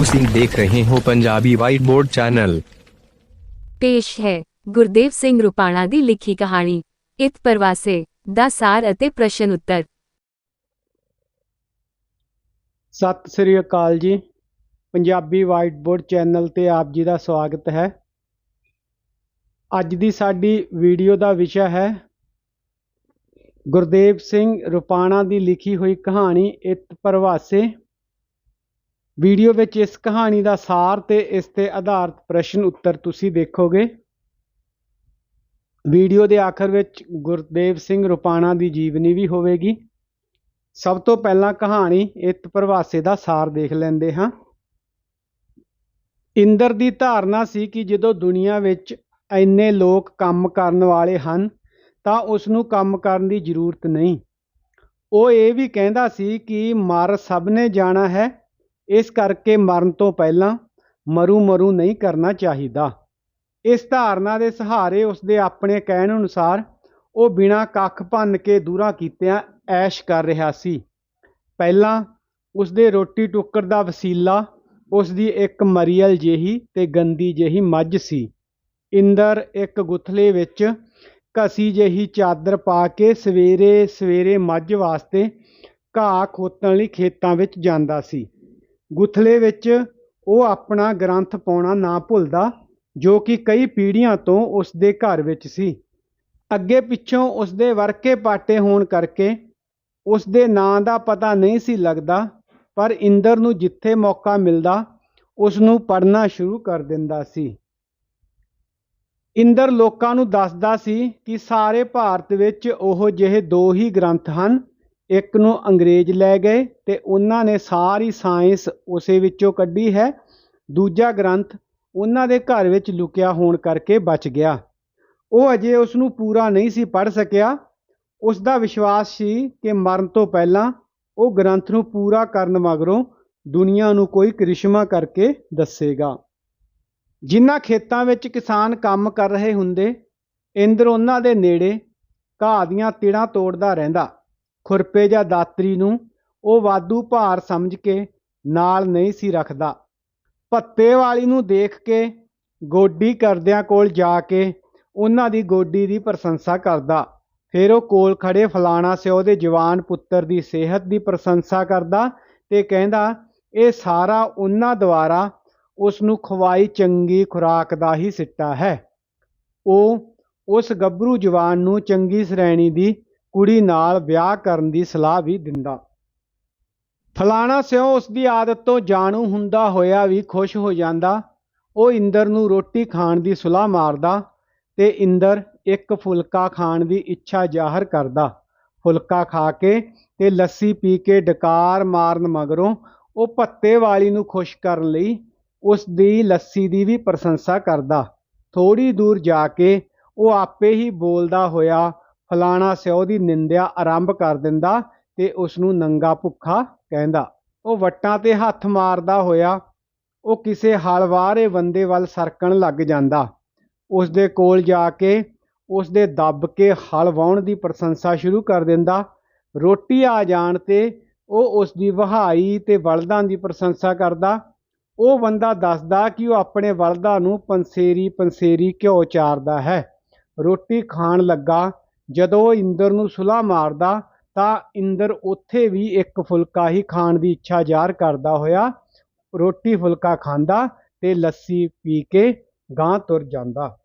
ਤੁਸੀਂ ਦੇਖ ਰਹੇ ਹੋ ਪੰਜਾਬੀ ਵਾਈਟ ਬੋਰਡ ਚੈਨਲ ਪੇਸ਼ ਹੈ ਗੁਰਦੇਵ ਸਿੰਘ ਰੁਪਾਣਾ ਦੀ ਲਿਖੀ ਕਹਾਣੀ ਇਤ ਪਰਵਾਸੇ ਦਾ ਸਾਰ ਅਤੇ ਪ੍ਰਸ਼ਨ ਉੱਤਰ। ਸਤਿ ਸ੍ਰੀ ਅਕਾਲ ਜੀ। ਪੰਜਾਬੀ ਵਾਈਟ ਬੋਰਡ ਚੈਨਲ ਤੇ ਆਪ ਜੀ ਦਾ ਸਵਾਗਤ ਹੈ। ਅੱਜ ਦੀ ਸਾਡੀ ਵੀਡੀਓ ਦਾ ਵਿਸ਼ਾ ਹੈ ਗੁਰਦੇਵ ਸਿੰਘ ਰੁਪਾਣਾ ਦੀ ਲਿਖੀ ਹੋਈ ਕਹਾਣੀ ਇਤ ਪ੍ਰਵਾਸੇ ਵੀਡੀਓ ਵਿੱਚ ਇਸ ਕਹਾਣੀ ਦਾ ਸਾਰ ਤੇ ਇਸ ਤੇ ਆਧਾਰਿਤ ਪ੍ਰਸ਼ਨ ਉੱਤਰ ਤੁਸੀਂ ਦੇਖੋਗੇ। ਵੀਡੀਓ ਦੇ ਆਖਰ ਵਿੱਚ ਗੁਰਦੇਵ ਸਿੰਘ ਰੁਪਾਣਾ ਦੀ ਜੀਵਨੀ ਵੀ ਹੋਵੇਗੀ। ਸਭ ਤੋਂ ਪਹਿਲਾਂ ਕਹਾਣੀ ਇਤ ਪ੍ਰਵਾਸੇ ਦਾ ਸਾਰ ਦੇਖ ਲੈਂਦੇ ਹਾਂ। ਇੰਦਰ ਦੀ ਧਾਰਨਾ ਸੀ ਕਿ ਜਦੋਂ ਦੁਨੀਆ ਵਿੱਚ ਇੰਨੇ ਲੋਕ ਕੰਮ ਕਰਨ ਵਾਲੇ ਹਨ, ਤਾਂ ਉਸ ਨੂੰ ਕੰਮ ਕਰਨ ਦੀ ਜ਼ਰੂਰਤ ਨਹੀਂ। ਉਹ ਇਹ ਵੀ ਕਹਿੰਦਾ ਸੀ ਕਿ ਮਰ ਸਭ ਨੇ ਜਾਣਾ ਹੈ ਇਸ ਕਰਕੇ ਮਰਨ ਤੋਂ ਪਹਿਲਾਂ ਮਰੂ ਮਰੂ ਨਹੀਂ ਕਰਨਾ ਚਾਹੀਦਾ। ਇਸ ਧਾਰਨਾ ਦੇ ਸਹਾਰੇ ਉਸ ਦੇ ਆਪਣੇ ਕਹਿਣ ਅਨੁਸਾਰ ਉਹ ਬਿਨਾਂ ਕੱਖ ਭੰਨ ਕੇ ਦੂਰਾਂ ਕੀਤਿਆਂ ਐਸ਼ ਕਰ ਰਿਹਾ ਸੀ। ਪਹਿਲਾਂ ਉਸ ਦੇ ਰੋਟੀ ਟੁੱਕਰ ਦਾ ਵਸੀਲਾ ਉਸ ਦੀ ਇੱਕ ਮਰੀਅਲ ਜਿਹੀ ਤੇ ਗੰਦੀ ਜਿਹੀ ਮੱਝ ਸੀ। ਇੰਦਰ ਇੱਕ ਗੁਥਲੇ ਵਿੱਚ ਘਸੀ ਜਿਹੀ ਚਾਦਰ ਪਾ ਕੇ ਸਵੇਰੇ ਸਵੇਰੇ ਮੱਝ ਵਾਸਤੇ ਘਾਹ ਖੋਤਣ ਲਈ ਖੇਤਾਂ ਵਿੱਚ ਜਾਂਦਾ ਸੀ। ਗੁਥਲੇ ਵਿੱਚ ਉਹ ਆਪਣਾ ਗ੍ਰੰਥ ਪਾਉਣਾ ਨਾ ਭੁੱਲਦਾ, ਜੋ ਕਿ ਕਈ ਪੀੜ੍ਹੀਆਂ ਤੋਂ ਉਸ ਦੇ ਘਰ ਵਿੱਚ ਸੀ। ਅੱਗੇ ਪਿੱਛੋਂ ਉਸ ਦੇ ਵਰਕੇ ਪਾਟੇ ਹੋਣ ਕਰਕੇ ਉਸ ਦੇ ਨਾਂ ਦਾ ਪਤਾ ਨਹੀਂ ਸੀ ਲੱਗਦਾ, ਪਰ ਇੰਦਰ ਨੂੰ ਜਿੱਥੇ ਮੌਕਾ ਮਿਲਦਾ ਉਸ ਨੂੰ ਪੜ੍ਹਨਾ ਸ਼ੁਰੂ ਕਰ ਦਿੰਦਾ ਸੀ। ਇੰਦਰ ਲੋਕਾਂ ਨੂੰ ਦੱਸਦਾ ਸੀ ਕਿ ਸਾਰੇ ਭਾਰਤ ਵਿੱਚ ਉਹ ਜਿਹੇ ਦੋ ਹੀ ਗ੍ਰੰਥ ਹਨ ਇੱਕ ਨੂੰ ਅੰਗਰੇਜ਼ ਲੈ ਗਏ ਤੇ ਉਹਨਾਂ ਨੇ ਸਾਰੀ ਸਾਇੰਸ ਉਸੇ ਵਿੱਚੋਂ ਕੱਢੀ ਹੈ। ਦੂਜਾ ਗ੍ਰੰਥ ਉਹਨਾਂ ਦੇ ਘਰ ਵਿੱਚ ਲੁਕਿਆ ਹੋਣ ਕਰਕੇ ਬਚ ਗਿਆ। ਉਹ ਅਜੇ ਉਸ ਨੂੰ ਪੂਰਾ ਨਹੀਂ ਸੀ ਪੜ੍ਹ ਸਕਿਆ। ਉਸ ਦਾ ਵਿਸ਼ਵਾਸ ਸੀ ਕਿ ਮਰਨ ਤੋਂ ਪਹਿਲਾਂ ਉਹ ਗ੍ਰੰਥ ਨੂੰ ਪੂਰਾ ਕਰਨ ਮਗਰੋਂ ਦੁਨੀਆ ਨੂੰ ਕੋਈ ਕ੍ਰਿਸ਼ਮਾ ਕਰਕੇ ਦੱਸੇਗਾ। ਜਿਨ੍ਹਾਂ ਖੇਤਾਂ ਵਿੱਚ ਕਿਸਾਨ ਕੰਮ ਕਰ ਰਹੇ ਹੁੰਦੇ, ਇੰਦਰ ਉਹਨਾਂ ਦੇ ਨੇੜੇ ਘਾਹ ਦੀਆਂ ਤਿੜਾਂ ਤੋੜਦਾ ਰਹਿੰਦਾ। ਖੁਰਪੇ ਜਾਂ ਦਾਤਰੀ ਨੂੰ ਉਹ ਵਾਧੂ ਭਾਰ ਸਮਝ ਕੇ ਨਾਲ ਨਹੀਂ ਸੀ ਰੱਖਦਾ। ਭੱਤੇ ਵਾਲੀ ਨੂੰ ਦੇਖ ਕੇ ਗੋਡੀ ਕਰਦਿਆਂ ਕੋਲ ਜਾ ਕੇ ਉਹਨਾਂ ਦੀ ਗੋਡੀ ਦੀ ਪ੍ਰਸ਼ੰਸਾ ਕਰਦਾ। ਫਿਰ ਉਹ ਕੋਲ ਖੜੇ ਫਲਾਣਾ ਸਿਓ ਦੇ ਜਵਾਨ ਪੁੱਤਰ ਦੀ ਸਿਹਤ ਦੀ ਪ੍ਰਸ਼ੰਸਾ ਕਰਦਾ ਤੇ ਕਹਿੰਦਾ, ਇਹ ਸਾਰਾ ਉਹਨਾਂ ਦੁਆਰਾ ਉਸ ਨੂੰ ਖਵਾਈ ਚੰਗੀ ਖੁਰਾਕ ਦਾ ਹੀ ਸਿੱਟਾ ਹੈ। ਉਹ ਉਸ ਗੱਭਰੂ ਜਵਾਨ ਨੂੰ ਚੰਗੀ ਸ਼੍ਰੇਣੀ ਦੀ ਕੁੜੀ ਨਾਲ ਵਿਆਹ ਕਰਨ ਦੀ ਸਲਾਹ ਵੀ ਦਿੰਦਾ। ਫਲਾਣਾ ਸਿਓ ਉਸ ਦੀ ਆਦਤ ਤੋਂ ਜਾਣੂ ਹੁੰਦਾ ਹੋਇਆ ਵੀ ਖੁਸ਼ ਹੋ ਜਾਂਦਾ। ਉਹ ਇੰਦਰ ਨੂੰ ਰੋਟੀ ਖਾਣ ਦੀ ਸੁਲਾਹ ਮਾਰਦਾ ਤੇ ਇੰਦਰ ਇੱਕ ਫੁਲਕਾ ਖਾਣ ਦੀ ਇੱਛਾ ਜ਼ਾਹਰ ਕਰਦਾ। ਫੁਲਕਾ ਖਾ ਕੇ ਤੇ ਲੱਸੀ ਪੀ ਕੇ ਡਕਾਰ ਮਾਰਨ ਮਗਰੋਂ ਉਹ ਭੱਤੇ ਵਾਲੀ ਨੂੰ ਖੁਸ਼ ਕਰਨ ਲਈ ਉਸ ਦੀ ਲੱਸੀ ਦੀ ਵੀ ਪ੍ਰਸ਼ੰਸਾ ਕਰਦਾ। ਥੋੜੀ ਦੂਰ ਜਾ ਕੇ ਉਹ ਆਪੇ ਹੀ ਬੋਲਦਾ ਹੋਇਆ ਫਲਾਣਾ ਸਿਓ ਦੀ ਨਿੰਦਿਆ ਆਰੰਭ ਕਰ ਦਿੰਦਾ ਤੇ ਉਸ ਨੂੰ ਨੰਗਾ ਭੁੱਖਾ ਕਹਿੰਦਾ, ਉਹ ਵੱਟਾਂ ਤੇ ਹੱਥ ਮਾਰਦਾ ਹੋਇਆ, ਉਹ ਕਿਸੇ ਹਲਵਾਰੇ ਬੰਦੇ ਵੱਲ ਸਰਕਣ ਲੱਗ ਜਾਂਦਾ। ਉਸ ਦੇ ਕੋਲ ਜਾ ਕੇ ਉਸ ਦੇ ਦੱਬ ਕੇ ਹਲ ਵਾਹੁਣ ਦੀ ਪ੍ਰਸ਼ੰਸਾ ਸ਼ੁਰੂ ਕਰ ਦਿੰਦਾ। ਰੋਟੀ ਆ ਜਾਣ ਤੇ ਉਹ ਉਸ ਦੀ ਵਹਾਈ ਤੇ ਵਲਦਾਂ ਦੀ ਪ੍ਰਸ਼ੰਸਾ ਕਰਦਾ। ਉਹ ਬੰਦਾ ਦੱਸਦਾ ਕਿ ਉਹ ਆਪਣੇ ਵਲਦਾਂ ਨੂੰ ਪੰਸੇਰੀ ਪੰਸੇਰੀ ਘਿਓ ਚਾਰਦਾ ਹੈ। ਰੋਟੀ ਖਾਣ ਲੱਗਾ ਜਦੋਂ ਇੰਦਰ ਨੂੰ ਸੁਲਾ ਮਾਰਦਾ, ਤਾਂ ਇੰਦਰ ਉੱਥੇ ਵੀ ਇੱਕ ਫੁਲਕਾ ਹੀ ਖਾਣ ਦੀ ਇੱਛਾ ਜ਼ਾਹਰ ਕਰਦਾ ਹੋਇਆ, ਰੋਟੀ ਫੁਲਕਾ ਖਾਂਦਾ ਤੇ ਲੱਸੀ ਪੀ ਕੇ ਗਾਂ ਤੁਰ ਜਾਂਦਾ।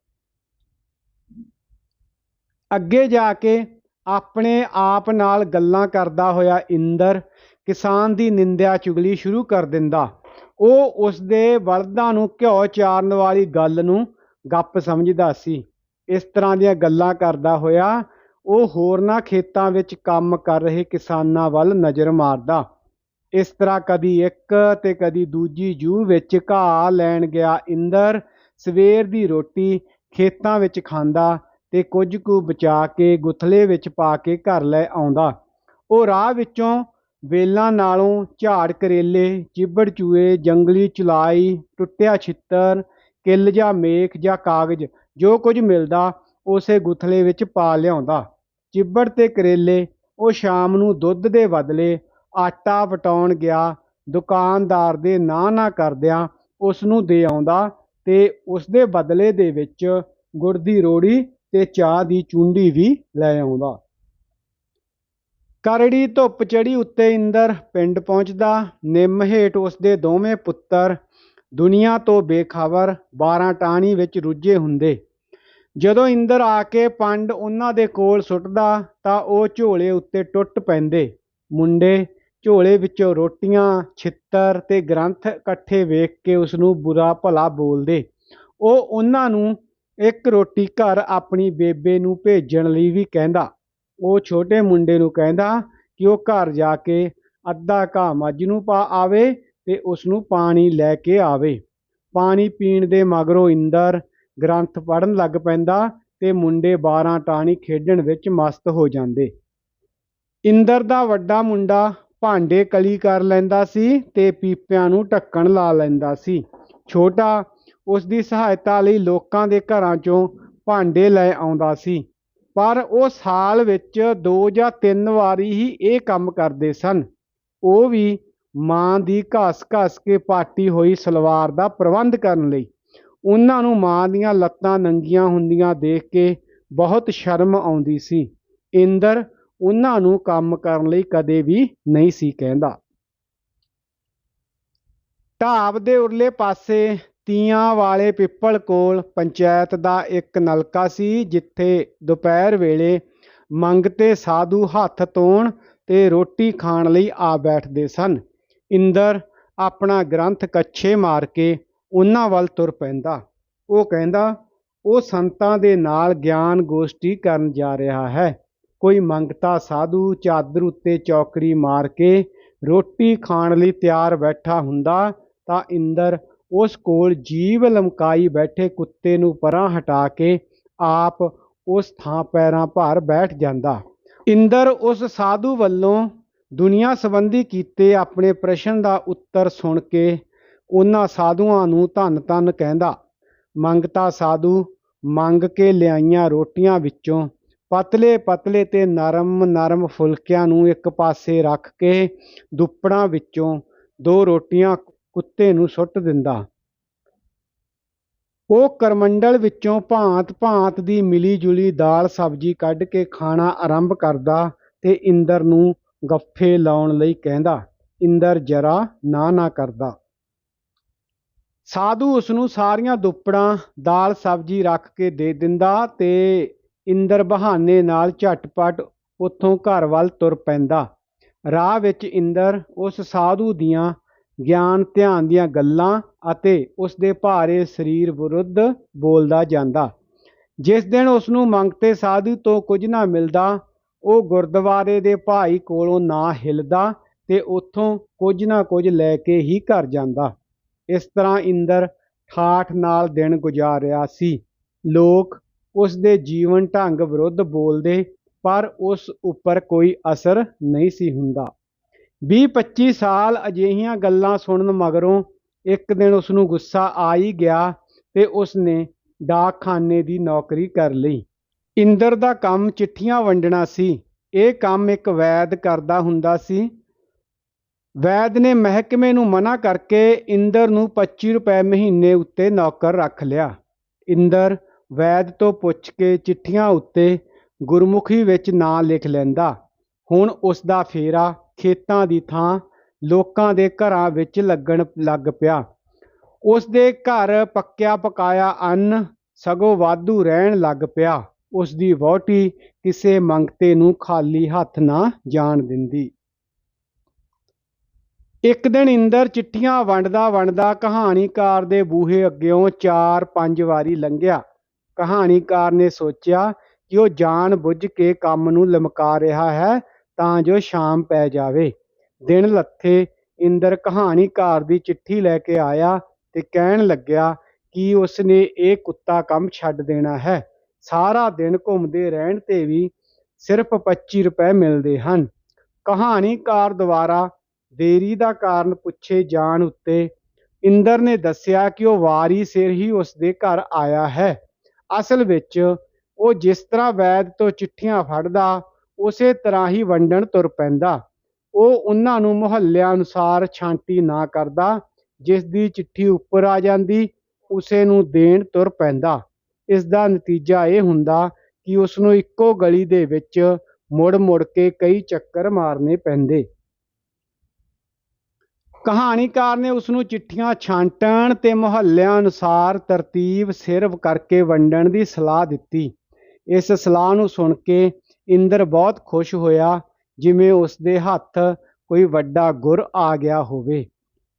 ਅੱਗੇ ਜਾ ਕੇ ਆਪਣੇ ਆਪ ਨਾਲ ਗੱਲਾਂ ਕਰਦਾ ਹੋਇਆ ਇੰਦਰ ਕਿਸਾਨ ਦੀ ਨਿੰਦਿਆ ਚੁਗਲੀ ਸ਼ੁਰੂ ਕਰ ਦਿੰਦਾ। ਉਹ ਉਸ ਦੇ ਬਲਦਾਂ ਨੂੰ ਘਿਓ ਚਾਰਨ ਵਾਲੀ ਗੱਲ ਨੂੰ ਗੱਪ ਸਮਝਦਾ ਸੀ। ਇਸ ਤਰ੍ਹਾਂ ਦੀਆਂ ਗੱਲਾਂ ਕਰਦਾ ਹੋਇਆ ਉਹ ਹੋਰਨਾਂ ਖੇਤਾਂ ਵਿੱਚ ਕੰਮ ਕਰ ਰਹੇ ਕਿਸਾਨਾਂ ਵੱਲ ਨਜ਼ਰ ਮਾਰਦਾ। ਇਸ ਤਰ੍ਹਾਂ ਕਦੀ ਇੱਕ ਤੇ ਕਦੀ ਦੂਜੀ ਜੂਹ ਵਿੱਚ ਘਾਹ ਲੈਣ ਗਿਆ ਇੰਦਰ। ਸਵੇਰ ਦੀ ਰੋਟੀ ਖੇਤਾਂ ਵਿੱਚ ਖਾਂਦਾ ਤੇ ਕੁਝ ਕੁ ਬਚਾ ਕੇ ਗੁਥਲੇ ਵਿੱਚ ਪਾ ਕੇ ਘਰ ਲੈ ਆਉਂਦਾ। ਉਹ ਰਾਹ ਵਿੱਚੋਂ ਵੇਲਾਂ ਨਾਲੋਂ ਝਾੜ ਕਰੇਲੇ, ਚਿੱਬੜ ਚੂਏ ਜੰਗਲੀ ਚੁਲਾਈ, ਟੁੱਟਿਆ ਛਿੱਤਰ, ਕਿੱਲ ਜਾਂ ਮੇਖ ਜਾਂ ਕਾਗਜ਼, ਜੋ ਕੁਝ ਮਿਲਦਾ, ਉਸੇ ਗੁਥਲੇ ਵਿੱਚ ਪਾ ਲਿਆਉਂਦਾ। ਚਿੱਬੜ ਤੇ ਕਰੇਲੇ, ਉਹ ਸ਼ਾਮ ਨੂੰ ਦੁੱਧ ਦੇ ਬਦਲੇ ਆਟਾ ਵਟਾਉਣ ਗਿਆ। ਦੁਕਾਨਦਾਰ ਦੇ ਨਾ ਨਾ ਕਰਦਿਆਂ ਉਸ ਨੂੰ ਦੇ ਆਉਂਦਾ ਤੇ ਉਸ ਦੇ ਬਦਲੇ ਦੇ ਵਿੱਚ ਗੁੜ ਦੀ ਰੋੜੀ ਤੇ ਚਾਹ ਦੀ ਚੁੰਡੀ ਵੀ ਲੈ ਆਉਂਦਾ। ਕਰੜੀ ਧੁੱਪ ਚੜੀ ਉੱਤੇ ਇੰਦਰ ਪਿੰਡ ਪਹੁੰਚਦਾ। ਨਿੰਮ ਹੇਠ ਉਸ ਦੇ ਦੋਵੇਂ ਪੁੱਤਰ ਦੁਨੀਆ ਤੋਂ ਬੇਖਬਰ 12 ਟਾਹਣੀ ਵਿੱਚ ਰੁੱਝੇ ਹੁੰਦੇ। ਜਦੋਂ ਇੰਦਰ ਆ ਕੇ ਪੰਡ ਉਹਨਾਂ ਦੇ ਕੋਲ ਸੁੱਟਦਾ, ਤਾਂ ਉਹ ਝੋਲੇ ਉੱਤੇ ਟੁੱਟ ਪੈਂਦੇ। ਮੁੰਡੇ ਝੋਲੇ ਵਿੱਚੋਂ ਰੋਟੀਆਂ, ਛਿੱਤਰ ਤੇ ਗ੍ਰੰਥ ਇਕੱਠੇ ਵੇਖ ਕੇ ਉਸ ਨੂੰ ਬੁਰਾ ਭਲਾ ਬੋਲਦੇ। ਉਹ ਉਹਨਾਂ ਨੂੰ ਇੱਕ ਰੋਟੀ ਘਰ ਆਪਣੀ ਬੇਬੇ ਨੂੰ ਭੇਜਣ ਲਈ ਵੀ ਕਹਿੰਦਾ। ਉਹ ਛੋਟੇ ਮੁੰਡੇ ਨੂੰ ਕਹਿੰਦਾ ਕਿ ਉਹ ਘਰ ਜਾ ਕੇ ਅੱਧਾ ਘਾਹ ਮੱਝ ਨੂੰ ਪਾ ਆਵੇ ਤੇ ਉਸ ਨੂੰ ਪਾਣੀ ਲੈ ਕੇ ਆਵੇ। ਪਾਣੀ ਪੀਣ ਦੇ ਮਗਰੋਂ ਇੰਦਰ ਗ੍ਰੰਥ ਪੜ੍ਹਨ ਲੱਗ ਪੈਂਦਾ ਤੇ ਮੁੰਡੇ 12 ਟਾਣੀ ਖੇਡਣ ਵਿੱਚ ਮਸਤ ਹੋ ਜਾਂਦੇ। ਇੰਦਰ ਦਾ ਵੱਡਾ ਮੁੰਡਾ ਭਾਂਡੇ ਕਲੀ ਕਰ ਲੈਂਦਾ ਸੀ ਤੇ ਪੀਪਿਆਂ ਨੂੰ ਢੱਕਣ ਲਾ ਲੈਂਦਾ ਸੀ। ਛੋਟਾ ਉਸ ਦੀ ਸਹਾਇਤਾ ਲਈ ਲੋਕਾਂ ਦੇ ਘਰਾਂ ਚੋਂ ਭਾਂਡੇ ਲੈ ਆਉਂਦਾ ਸੀ। ਪਰ ਉਹ ਸਾਲ ਵਿੱਚ ਦੋ ਜਾਂ ਤਿੰਨ ਵਾਰੀ ਹੀ ਇਹ ਕੰਮ ਕਰਦੇ ਸਨ। ਉਹ ਵੀ ਮਾਂ ਦੀ ਘਸ-ਘਸ ਕੇ ਪਾਟੀ ਹੋਈ ਸਲਵਾਰ ਦਾ ਪ੍ਰਬੰਧ ਕਰਨ ਲਈ। ਉਹਨਾਂ ਨੂੰ ਮਾਂ ਦੀਆਂ ਲੱਤਾਂ ਨੰਗੀਆਂ ਹੁੰਦੀਆਂ ਦੇਖ ਕੇ ਬਹੁਤ ਸ਼ਰਮ ਆਉਂਦੀ ਸੀ। ਇੰਦਰ ਉਹਨਾਂ ਨੂੰ ਕੰਮ ਕਰਨ ਲਈ ਕਦੇ ਵੀ ਨਹੀਂ ਸੀ ਕਹਿੰਦਾ। ਢਾਬ ਦੇ ਉਰਲੇ ਪਾਸੇ ਤੀਆਂ ਵਾਲੇ ਪਿੱਪਲ ਕੋਲ ਪੰਚਾਇਤ ਦਾ ਇੱਕ ਨਲਕਾ ਸੀ, ਜਿੱਥੇ ਦੁਪਹਿਰ ਵੇਲੇ ਮੰਗਤੇ ਸਾਧੂ ਹੱਥ ਧੋਣ ਤੇ ਰੋਟੀ ਖਾਣ ਲਈ ਆ ਬੈਠਦੇ ਸਨ। ਇੰਦਰ ਆਪਣਾ ਗ੍ਰੰਥ ਕੱਛੇ ਮਾਰ ਕੇ ਉਹਨਾਂ ਵੱਲ ਤੁਰ ਪੈਂਦਾ। ਉਹ ਕਹਿੰਦਾ, ਉਹ ਸੰਤਾਂ ਦੇ ਨਾਲ ਗਿਆਨ ਗੋਸ਼ਟੀ ਕਰਨ ਜਾ ਰਿਹਾ ਹੈ। ਕੋਈ ਮੰਗਤਾ ਸਾਧੂ ਚਾਦਰ ਉੱਤੇ ਚੌਕਰੀ ਮਾਰ ਕੇ ਰੋਟੀ ਖਾਣ ਲਈ ਤਿਆਰ ਬੈਠਾ ਹੁੰਦਾ ਤਾਂ ਇੰਦਰ ਉਸ ਕੋਲ ਜੀਵ ਲਮਕਾਈ ਬੈਠੇ ਕੁੱਤੇ ਨੂੰ ਪਰਾਂ ਹਟਾ ਕੇ ਆਪ ਉਸ ਥਾਂ ਪੈਰਾਂ ਭਾਰ ਬੈਠ ਜਾਂਦਾ। ਇੰਦਰ ਉਸ ਸਾਧੂ ਵੱਲੋਂ ਦੁਨੀਆ ਸੰਬੰਧੀ ਕੀਤੇ ਆਪਣੇ ਪ੍ਰਸ਼ਨ ਦਾ ਉੱਤਰ ਸੁਣ ਕੇ ਉਹਨਾਂ ਸਾਧੂਆਂ ਨੂੰ ਧੰਨ ਧੰਨ ਕਹਿੰਦਾ, ਮੰਗਤਾ ਸਾਧੂ ਮੰਗ ਕੇ ਲਿਆਈਆਂ ਰੋਟੀਆਂ ਵਿੱਚੋਂ, ਪਤਲੇ ਪਤਲੇ ਤੇ ਨਰਮ ਨਰਮ ਫੁਲਕਿਆਂ ਨੂੰ ਇੱਕ ਪਾਸੇ ਰੱਖ ਕੇ ਦੁੱਪੜਾਂ ਵਿੱਚੋਂ ਦੋ ਰੋਟੀਆਂ ਕੁੱਤੇ ਨੂੰ ਸੁੱਟ ਦਿੰਦਾ। ਉਹ ਕਰਮੰਡਲ ਵਿੱਚੋਂ ਭਾਂਤ ਭਾਂਤ ਦੀ ਮਿਲੀ ਜੁਲੀ ਦਾਲ ਸਬਜ਼ੀ ਕੱਢ ਕੇ ਖਾਣਾ ਆਰੰਭ ਕਰਦਾ ਤੇ ਇੰਦਰ ਨੂੰ ਗੱਫੇ ਲਾਉਣ ਲਈ ਕਹਿੰਦਾ, ਇੰਦਰ ਜਰਾ ਨਾ ਨਾ ਕਰਦਾ। ਸਾਧੂ ਉਸ ਨੂੰ ਸਾਰੀਆਂ ਦੁੱਪੜਾਂ, ਦਾਲ, ਸਬਜ਼ੀ ਰੱਖ ਕੇ ਦੇ ਦਿੰਦਾ ਤੇ ਇੰਦਰ ਬਹਾਨੇ ਨਾਲ ਝਟਪਟ ਉੱਥੋਂ ਘਰ ਵੱਲ ਤੁਰ ਪੈਂਦਾ। ਰਾਹ ਵਿੱਚ ਇੰਦਰ ਉਸ ਸਾਧੂ ਦੀਆਂ ਗਿਆਨ, ਧਿਆਨ ਦੀਆਂ ਗੱਲਾਂ ਅਤੇ ਉਸ ਦੇ ਭਾਰੇ ਸਰੀਰ ਵਿਰੁੱਧ ਬੋਲਦਾ ਜਾਂਦਾ। ਜਿਸ ਦਿਨ ਉਸ ਨੂੰ ਮੰਗਤੇ ਸਾਧੂ ਤੋਂ ਕੁਝ ਨਾ ਮਿਲਦਾ, ਉਹ ਗੁਰਦੁਆਰੇ ਦੇ ਭਾਈ ਕੋਲੋਂ ਨਾ ਹਿਲਦਾ ਤੇ ਉੱਥੋਂ ਕੁਝ ਨਾ ਕੁਝ ਲੈ ਕੇ ਹੀ ਘਰ ਜਾਂਦਾ। ਇਸ ਤਰ੍ਹਾਂ ਇੰਦਰ ਠਾਠ ਨਾਲ ਦਿਨ ਗੁਜ਼ਾਰ ਰਿਹਾ ਸੀ। ਲੋਕ ਉਸ ਦੇ ਜੀਵਨ ਢੰਗ ਵਿਰੁੱਧ ਬੋਲਦੇ, ਪਰ ਉਸ ਉੱਪਰ ਕੋਈ ਅਸਰ ਨਹੀਂ ਸੀ ਹੁੰਦਾ। 20-25 ਸਾਲ ਅਜਿਹੀਆਂ ਗੱਲਾਂ ਸੁਣਨ ਮਗਰੋਂ ਇੱਕ ਦਿਨ ਉਸ ਨੂੰ ਗੁੱਸਾ ਆ ਹੀ ਗਿਆ ਤੇ ਉਸ ਨੇ ਡਾਕਖਾਨੇ ਦੀ ਨੌਕਰੀ ਕਰ ਲਈ। ਇੰਦਰ ਦਾ ਕੰਮ ਚਿੱਠੀਆਂ ਵੰਡਣਾ ਸੀ। ਇਹ ਕੰਮ ਇੱਕ ਵੈਦ ਕਰਦਾ ਹੁੰਦਾ ਸੀ। ਵੈਦ ਨੇ ਮਹਿਕਮੇ ਨੂੰ ਮਨਾ ਕਰਕੇ ਇੰਦਰ ਨੂੰ 25 ਰੁਪਏ ਮਹੀਨੇ ਉੱਤੇ ਨੌਕਰ ਰੱਖ ਲਿਆ। ਇੰਦਰ ਵੈਦ ਤੋਂ ਪੁੱਛ ਕੇ ਚਿੱਠੀਆਂ ਉੱਤੇ ਗੁਰਮੁਖੀ ਵਿੱਚ ਨਾਂ ਲਿਖ ਲੈਂਦਾ। ਹੁਣ ਉਸ ਦਾ ਫੇਰਾ ਖੇਤਾਂ ਦੀ ਥਾਂ ਲੋਕਾਂ ਦੇ ਘਰਾਂ ਵਿੱਚ ਲੱਗਣ ਲੱਗ ਪਿਆ। ਉਸ ਦੇ ਘਰ ਪੱਕਿਆ ਪਕਾਇਆ ਅੰਨ ਸਗੋਂ ਵਾਧੂ ਰਹਿਣ ਲੱਗ ਪਿਆ। ਉਸ ਦੀ ਵਹੁਟੀ ਕਿਸੇ ਮੰਗਤੇ ਨੂੰ ਖਾਲੀ ਹੱਥ ਨਾ ਜਾਣ ਦਿੰਦੀ। ਇੱਕ ਦਿਨ ਇੰਦਰ ਚਿੱਠੀਆਂ ਵੰਡਦਾ ਵੰਡਦਾ ਕਹਾਣੀਕਾਰ ਦੇ ਬੂਹੇ ਅੱਗਿਓਂ ਚਾਰ ਪੰਜ ਵਾਰੀ ਲੰਘਿਆ। ਕਹਾਣੀਕਾਰ ਨੇ ਸੋਚਿਆ ਕਿ ਉਹ ਜਾਣ ਬੁੱਝ ਕੇ ਕੰਮ ਨੂੰ ਲਮਕਾ ਰਿਹਾ ਹੈ ਤਾਂ ਜੋ ਸ਼ਾਮ ਪੈ ਜਾਵੇ। ਦਿਨ ਲੱਥੇ ਇੰਦਰ ਕਹਾਣੀਕਾਰ ਦੀ ਚਿੱਠੀ ਲੈ ਕੇ ਆਇਆ ਤੇ ਕਹਿਣ ਲੱਗਿਆ ਕਿ ਉਸ ਨੇ ਇਹ ਕੁੱਤਾ ਕੰਮ ਛੱਡ ਦੇਣਾ ਹੈ। ਸਾਰਾ ਦਿਨ ਘੁੰਮਦੇ ਰਹਿਣ ਤੇ ਵੀ ਸਿਰਫ 25 ਰੁਪਏ ਮਿਲਦੇ ਹਨ। ਕਹਾਣੀਕਾਰ ਦੁਆਰਾ ਦੇਰੀ ਦਾ ਕਾਰਨ ਪੁੱਛੇ ਜਾਣ ਉੱਤੇ ਇੰਦਰ ਨੇ ਦੱਸਿਆ ਕਿ ਉਹ ਵਾਰੀ ਸਿਰ ਹੀ ਉਸ ਦੇ ਘਰ ਆਇਆ ਹੈ। ਅਸਲ ਵਿੱਚ ਉਹ ਜਿਸ ਤਰ੍ਹਾਂ ਵੈਦ ਤੋਂ ਚਿੱਠੀਆਂ ਫੜਦਾ, ਉਸੇ ਤਰ੍ਹਾਂ ਹੀ ਵੰਡਣ ਤੁਰ ਪੈਂਦਾ। ਉਹ ਉਹਨਾਂ ਨੂੰ ਮੁਹੱਲਿਆਂ ਅਨੁਸਾਰ ਛਾਂਟੀ ਨਾ ਕਰਦਾ, ਜਿਸ ਦੀ ਚਿੱਠੀ ਉੱਪਰ ਆ ਜਾਂਦੀ, ਉਸੇ ਨੂੰ ਦੇਣ ਤੁਰ ਪੈਂਦਾ। ਇਸ ਦਾ ਨਤੀਜਾ ਇਹ ਹੁੰਦਾ ਕਿ ਉਸ ਨੂੰ ਇੱਕੋ ਗਲੀ ਦੇ ਵਿੱਚ ਮੁੜ ਮੁੜ ਕੇ ਕਈ ਚੱਕਰ ਮਾਰਨੇ ਪੈਂਦੇ। ਕਹਾਣੀਕਾਰ ਨੇ ਉਸ ਨੂੰ ਚਿੱਠੀਆਂ ਛਾਂਟਣ ਤੇ ਮੁਹੱਲਿਆਂ ਅਨੁਸਾਰ ਤਰਤੀਬ ਸਿਰਵ ਕਰਕੇ ਵੰਡਣ ਦੀ ਸਲਾਹ ਦਿੱਤੀ। ਇਸ ਸਲਾਹ ਨੂੰ ਸੁਣ ਕੇ ਇੰਦਰ ਬਹੁਤ ਖੁਸ਼ ਹੋਇਆ, ਜਿਵੇਂ ਉਸ ਦੇ ਹੱਥ ਕੋਈ ਵੱਡਾ ਗੁਰ ਆ ਗਿਆ ਹੋਵੇ।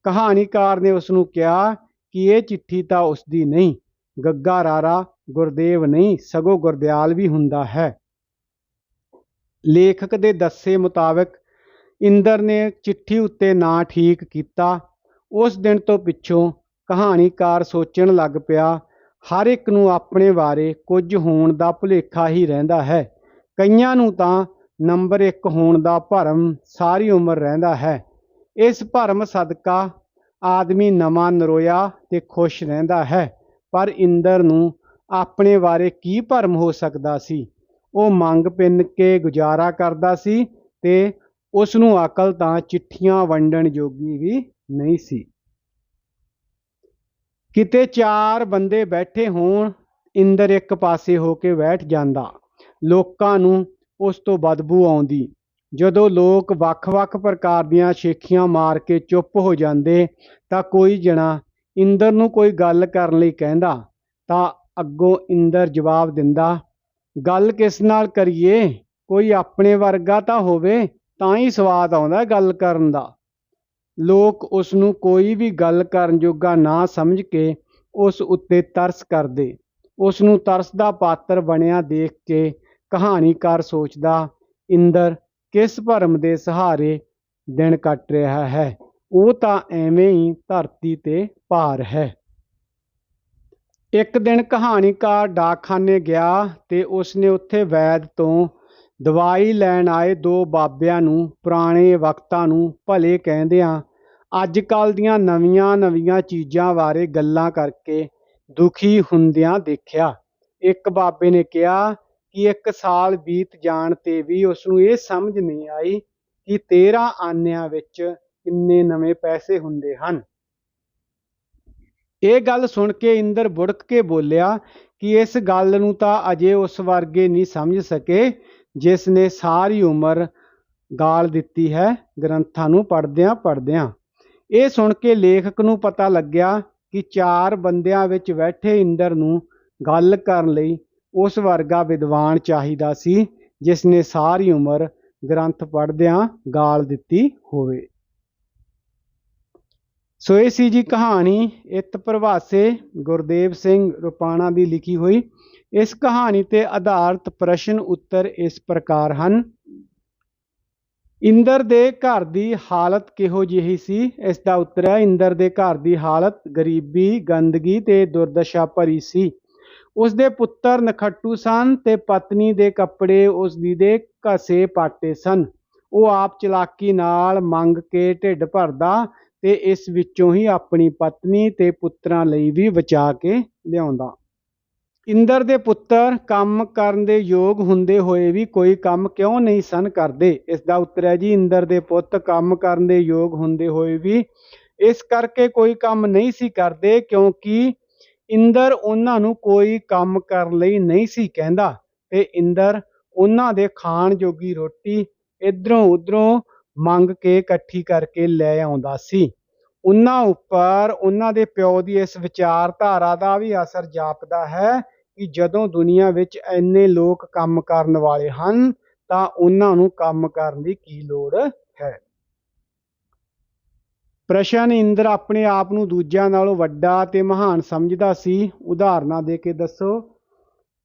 ਕਹਾਣੀਕਾਰ ਨੇ ਉਸ ਨੂੰ ਕਿਹਾ ਕਿ ਇਹ ਚਿੱਠੀ ਤਾਂ ਉਸ ਦੀ ਨਹੀਂ, ਗੱਗਾ ਰਾਰਾ ਗੁਰਦੇਵ ਨਹੀਂ, ਸਗੋਂ ਗੁਰਦਿਆਲ ਵੀ ਹੁੰਦਾ ਹੈ। ਲੇਖਕ ਦੇ ਦੱਸੇ ਮੁਤਾਬਕ ਇੰਦਰ ਨੇ ਚਿੱਠੀ ਉੱਤੇ ਨਾਂ ਠੀਕ ਕੀਤਾ। ਉਸ ਦਿਨ ਤੋਂ ਪਿੱਛੋਂ ਕਹਾਣੀਕਾਰ ਸੋਚਣ ਲੱਗ ਪਿਆ, ਹਰ ਇੱਕ ਨੂੰ ਆਪਣੇ ਬਾਰੇ ਕੁਝ ਹੋਣ ਦਾ ਭੁਲੇਖਾ ਹੀ ਰਹਿੰਦਾ ਹੈ। ਕਈਆਂ ਨੂੰ ਤਾਂ ਨੰਬਰ 1 ਹੋਣ ਦਾ ਭਰਮ ਸਾਰੀ ਉਮਰ ਰਹਿੰਦਾ ਹੈ। ਇਸ ਭਰਮ ਸਦਕਾ ਆਦਮੀ ਨਵਾਂ ਨਰੋਇਆ ਤੇ ਖੁਸ਼ ਰਹਿੰਦਾ ਹੈ, ਪਰ ਇੰਦਰ ਨੂੰ ਆਪਣੇ ਬਾਰੇ ਕੀ ਭਰਮ ਹੋ ਸਕਦਾ ਸੀ? ਉਹ ਮੰਗ ਪਿੰਨ ਕੇ ਗੁਜ਼ਾਰਾ ਕਰਦਾ ਸੀ ਤੇ ਉਸ ਨੂੰ ਅਕਲ ਤਾਂ ਚਿੱਠੀਆਂ ਵੰਡਣ ਜੋਗੀ ਵੀ ਨਹੀਂ ਸੀ। ਕਿਤੇ ਚਾਰ ਬੰਦੇ ਬੈਠੇ ਹੋਣ, ਇੰਦਰ ਇੱਕ ਪਾਸੇ ਹੋ ਕੇ ਬੈਠ ਜਾਂਦਾ। ਲੋਕਾਂ ਨੂੰ ਉਸ ਤੋਂ ਬਦਬੂ ਆਉਂਦੀ। ਜਦੋਂ ਲੋਕ ਵੱਖ-ਵੱਖ ਪ੍ਰਕਾਰ ਦੀਆਂ ਛੇਖੀਆਂ ਮਾਰ ਕੇ ਚੁੱਪ ਹੋ ਜਾਂਦੇ, ਤਾਂ ਕੋਈ ਜਣਾ, ਇੰਦਰ ਨੂੰ ਕੋਈ ਗੱਲ ਕਰਨ ਲਈ ਕਹਿੰਦਾ? ਤਾਂ ਅੱਗੋਂ ਇੰਦਰ ਜਵਾਬ ਦਿੰਦਾ, ਗੱਲ ਕਿਸ ਨਾਲ ਕਰੀਏ? ਕੋਈ ਆਪਣੇ ਵਰਗਾ ਤਾਂ ਹੋਵੇ? ਤਾਂ ਹੀ ਸਵਾਦ ਆਉਂਦਾ ਗੱਲ ਕਰਨ ਦਾ। ਲੋਕ ਉਸ ਨੂੰ ਕੋਈ ਵੀ ਗੱਲ ਕਰਨ ਜੋਗਾ ਨਾ ਸਮਝ ਕੇ ਉਸ ਉੱਤੇ ਤਰਸ ਕਰਦੇ। ਉਸ ਨੂੰ ਤਰਸ ਦਾ ਪਾਤਰ ਬਣਿਆ ਦੇਖ ਕੇ ਕਹਾਣੀਕਾਰ ਸੋਚਦਾ, ਇੰਦਰ, ਕਿਸ ਭਰਮ ਦੇ ਸਹਾਰੇ ਦਿਨ ਕੱਟ ਰਿਹਾ ਹੈ? ਉਹ ਤਾਂ ਐਵੇਂ ਹੀ ਧਰਤੀ ਤੇ ਭਾਰ ਹੈ। ਇੱਕ ਦਿਨ ਕਹਾਣੀਕਾਰ ਡਾਕਖਾਨੇ ਗਿਆ ਤੇ ਉਸਨੇ ਉੱਥੇ ਵੈਦ ਤੋਂ ਦਵਾਈ ਲੈਣ ਆਏ ਦੋ ਬਾਬਿਆਂ ਨੂੰ, ਪੁਰਾਣੇ ਵਕਤਾਂ ਨੂੰ ਭਲੇ ਕਹਿੰਦਿਆਂ ਅੱਜ ਕੱਲ ਦੀਆਂ ਨਵੀਆਂ ਨਵੀਆਂ ਚੀਜ਼ਾਂ ਬਾਰੇ ਗੱਲਾਂ ਕਰਕੇ ਦੁਖੀ ਹੁੰਦਿਆਂ ਦੇਖਿਆ। ਇੱਕ ਬਾਬੇ ਨੇ ਕਿਹਾ ਕਿ ਇੱਕ ਸਾਲ ਬੀਤ ਜਾਣ ਤੇ ਵੀ ਉਸ ਨੂੰ ਇਹ ਸਮਝ ਨਹੀਂ ਆਈ ਕਿ 13 ਆਨਿਆਂ ਵਿੱਚ ਕਿੰਨੇ ਨਵੇਂ ਪੈਸੇ ਹੁੰਦੇ ਹਨ। ਇਹ ਗੱਲ ਸੁਣ ਕੇ ਇੰਦਰ ਬੁੜਕ ਕੇ ਬੋਲਿਆ ਕਿ ਇਸ ਗੱਲ ਨੂੰ ਤਾਂ ਅਜੇ ਉਸ ਵਰਗੇ ਨਹੀਂ ਸਮਝ ਸਕੇ ਜਿਸ ਨੇ ਸਾਰੀ ਉਮਰ ਗਾਲ ਦਿੱਤੀ ਹੈ, ਗ੍ਰੰਥਾਂ ਨੂੰ ਪੜ੍ਹਦਿਆਂ ਪੜ੍ਹਦਿਆਂ। ਇਹ ਸੁਣ ਕੇ ਲੇਖਕ ਨੂੰ ਪਤਾ ਲੱਗਿਆ ਕਿ ਚਾਰ ਬੰਦਿਆਂ ਵਿੱਚ ਬੈਠੇ ਇੰਦਰ ਨੂੰ ਗੱਲ ਕਰਨ ਲਈ ਉਸ ਵਰਗਾ ਵਿਦਵਾਨ ਚਾਹੀਦਾ ਸੀ ਜਿਸ ਨੇ ਸਾਰੀ ਉਮਰ ਗ੍ਰੰਥ ਪੜ੍ਹਦਿਆਂ ਗਾਲ ਦਿੱਤੀ ਹੋਵੇ। ਸੋ ਇਹ ਸੀ ਜੀ ਕਹਾਣੀ, ਇਤ ਪ੍ਰਵਾਸੇ ਗੁਰਦੇਵ ਸਿੰਘ ਰੁਪਾਣਾ ਦੀ ਲਿਖੀ ਹੋਈ ਇਸ ਕਹਾਣੀ ਤੇ ਆਧਾਰਿਤ ਪ੍ਰਸ਼ਨ ਉੱਤਰ ਇਸ ਪ੍ਰਕਾਰ ਹਨ। ਇੰਦਰ ਦੇ ਘਰ ਦੀ ਹਾਲਤ ਕਿਹੋ ਜਿਹੀ ਸੀ? ਇਸ ਦਾ ਉੱਤਰ ਹੈ, ਇੰਦਰ ਦੇ ਘਰ ਦੀ ਹਾਲਤ ਗਰੀਬੀ, ਗੰਦਗੀ ਤੇ ਦੁਰਦਸ਼ਾ ਭਰੀ ਸੀ। ਉਸ ਦੇ ਪੁੱਤਰ ਨਖੱਟੂ ਸਨ ਤੇ ਪਤਨੀ ਦੇ ਕੱਪੜੇ ਉਸ ਦੀ ਦੇ ਘਸੇ ਪਾਟੇ ਸਨ। ਉਹ ਆਪ ਚਲਾਕੀ ਨਾਲ ਮੰਗ ਕੇ ਢਿੱਡ ਭਰਦਾ ਤੇ ਇਸ ਵਿੱਚੋਂ ਹੀ ਆਪਣੀ ਪਤਨੀ ਤੇ ਪੁੱਤਰਾਂ ਲਈ ਵੀ ਬਚਾ ਕੇ ਲਿਆਉਂਦਾ। ਇੰਦਰ ਦੇ ਪੁੱਤਰ ਕੰਮ ਕਰਨ ਦੇ ਯੋਗ ਹੁੰਦੇ ਹੋਏ ਵੀ ਕੋਈ ਕੰਮ ਕਿਉਂ ਨਹੀਂ ਸਨ ਕਰਦੇ? ਇਸ ਦਾ ਉੱਤਰ ਹੈ ਜੀ, ਇੰਦਰ ਦੇ ਪੁੱਤ ਕੰਮ ਕਰਨ ਦੇ ਯੋਗ ਹੁੰਦੇ ਹੋਏ ਵੀ ਇਸ ਕਰਕੇ ਕੋਈ ਕੰਮ ਨਹੀਂ ਸੀ ਕਰਦੇ ਕਿਉਂਕਿ ਇੰਦਰ ਉਹਨਾਂ ਨੂੰ ਕੋਈ ਕੰਮ ਕਰਨ ਲਈ ਨਹੀਂ ਸੀ ਕਹਿੰਦਾ ਤੇ ਇੰਦਰ ਉਹਨਾਂ ਦੇ ਖਾਣ ਜੋਗੀ ਰੋਟੀ ਇਧਰੋਂ ਉਧਰੋਂ ਮੰਗ ਕੇ ਇਕੱਠੀ ਕਰਕੇ ਲੈ ਆਉਂਦਾ ਸੀ। ਉਹਨਾਂ ਉੱਪਰ ਉਹਨਾਂ ਦੇ ਪਿਓ ਦੀ ਇਸ ਵਿਚਾਰਧਾਰਾ ਦਾ ਵੀ ਅਸਰ ਜਾਪਦਾ ਹੈ ਕਿ ਜਦੋਂ ਦੁਨੀਆ ਵਿੱਚ ਇੰਨੇ ਲੋਕ ਕੰਮ ਕਰਨ ਵਾਲੇ ਹਨ, ਤਾਂ ਉਹਨਾਂ ਨੂੰ ਕੰਮ ਕਰਨ ਦੀ ਕੀ ਲੋੜ ਹੈ? ਪ੍ਰਸ਼ਨ ਇੰਦਰ ਆਪਣੇ ਆਪ ਨੂੰ ਦੂਜਿਆਂ ਨਾਲੋਂ ਵੱਡਾ ਤੇ ਮਹਾਨ ਸਮਝਦਾ ਸੀ। ਉਦਾਹਰਨਾਂ ਦੇ ਕੇ ਦੱਸੋ।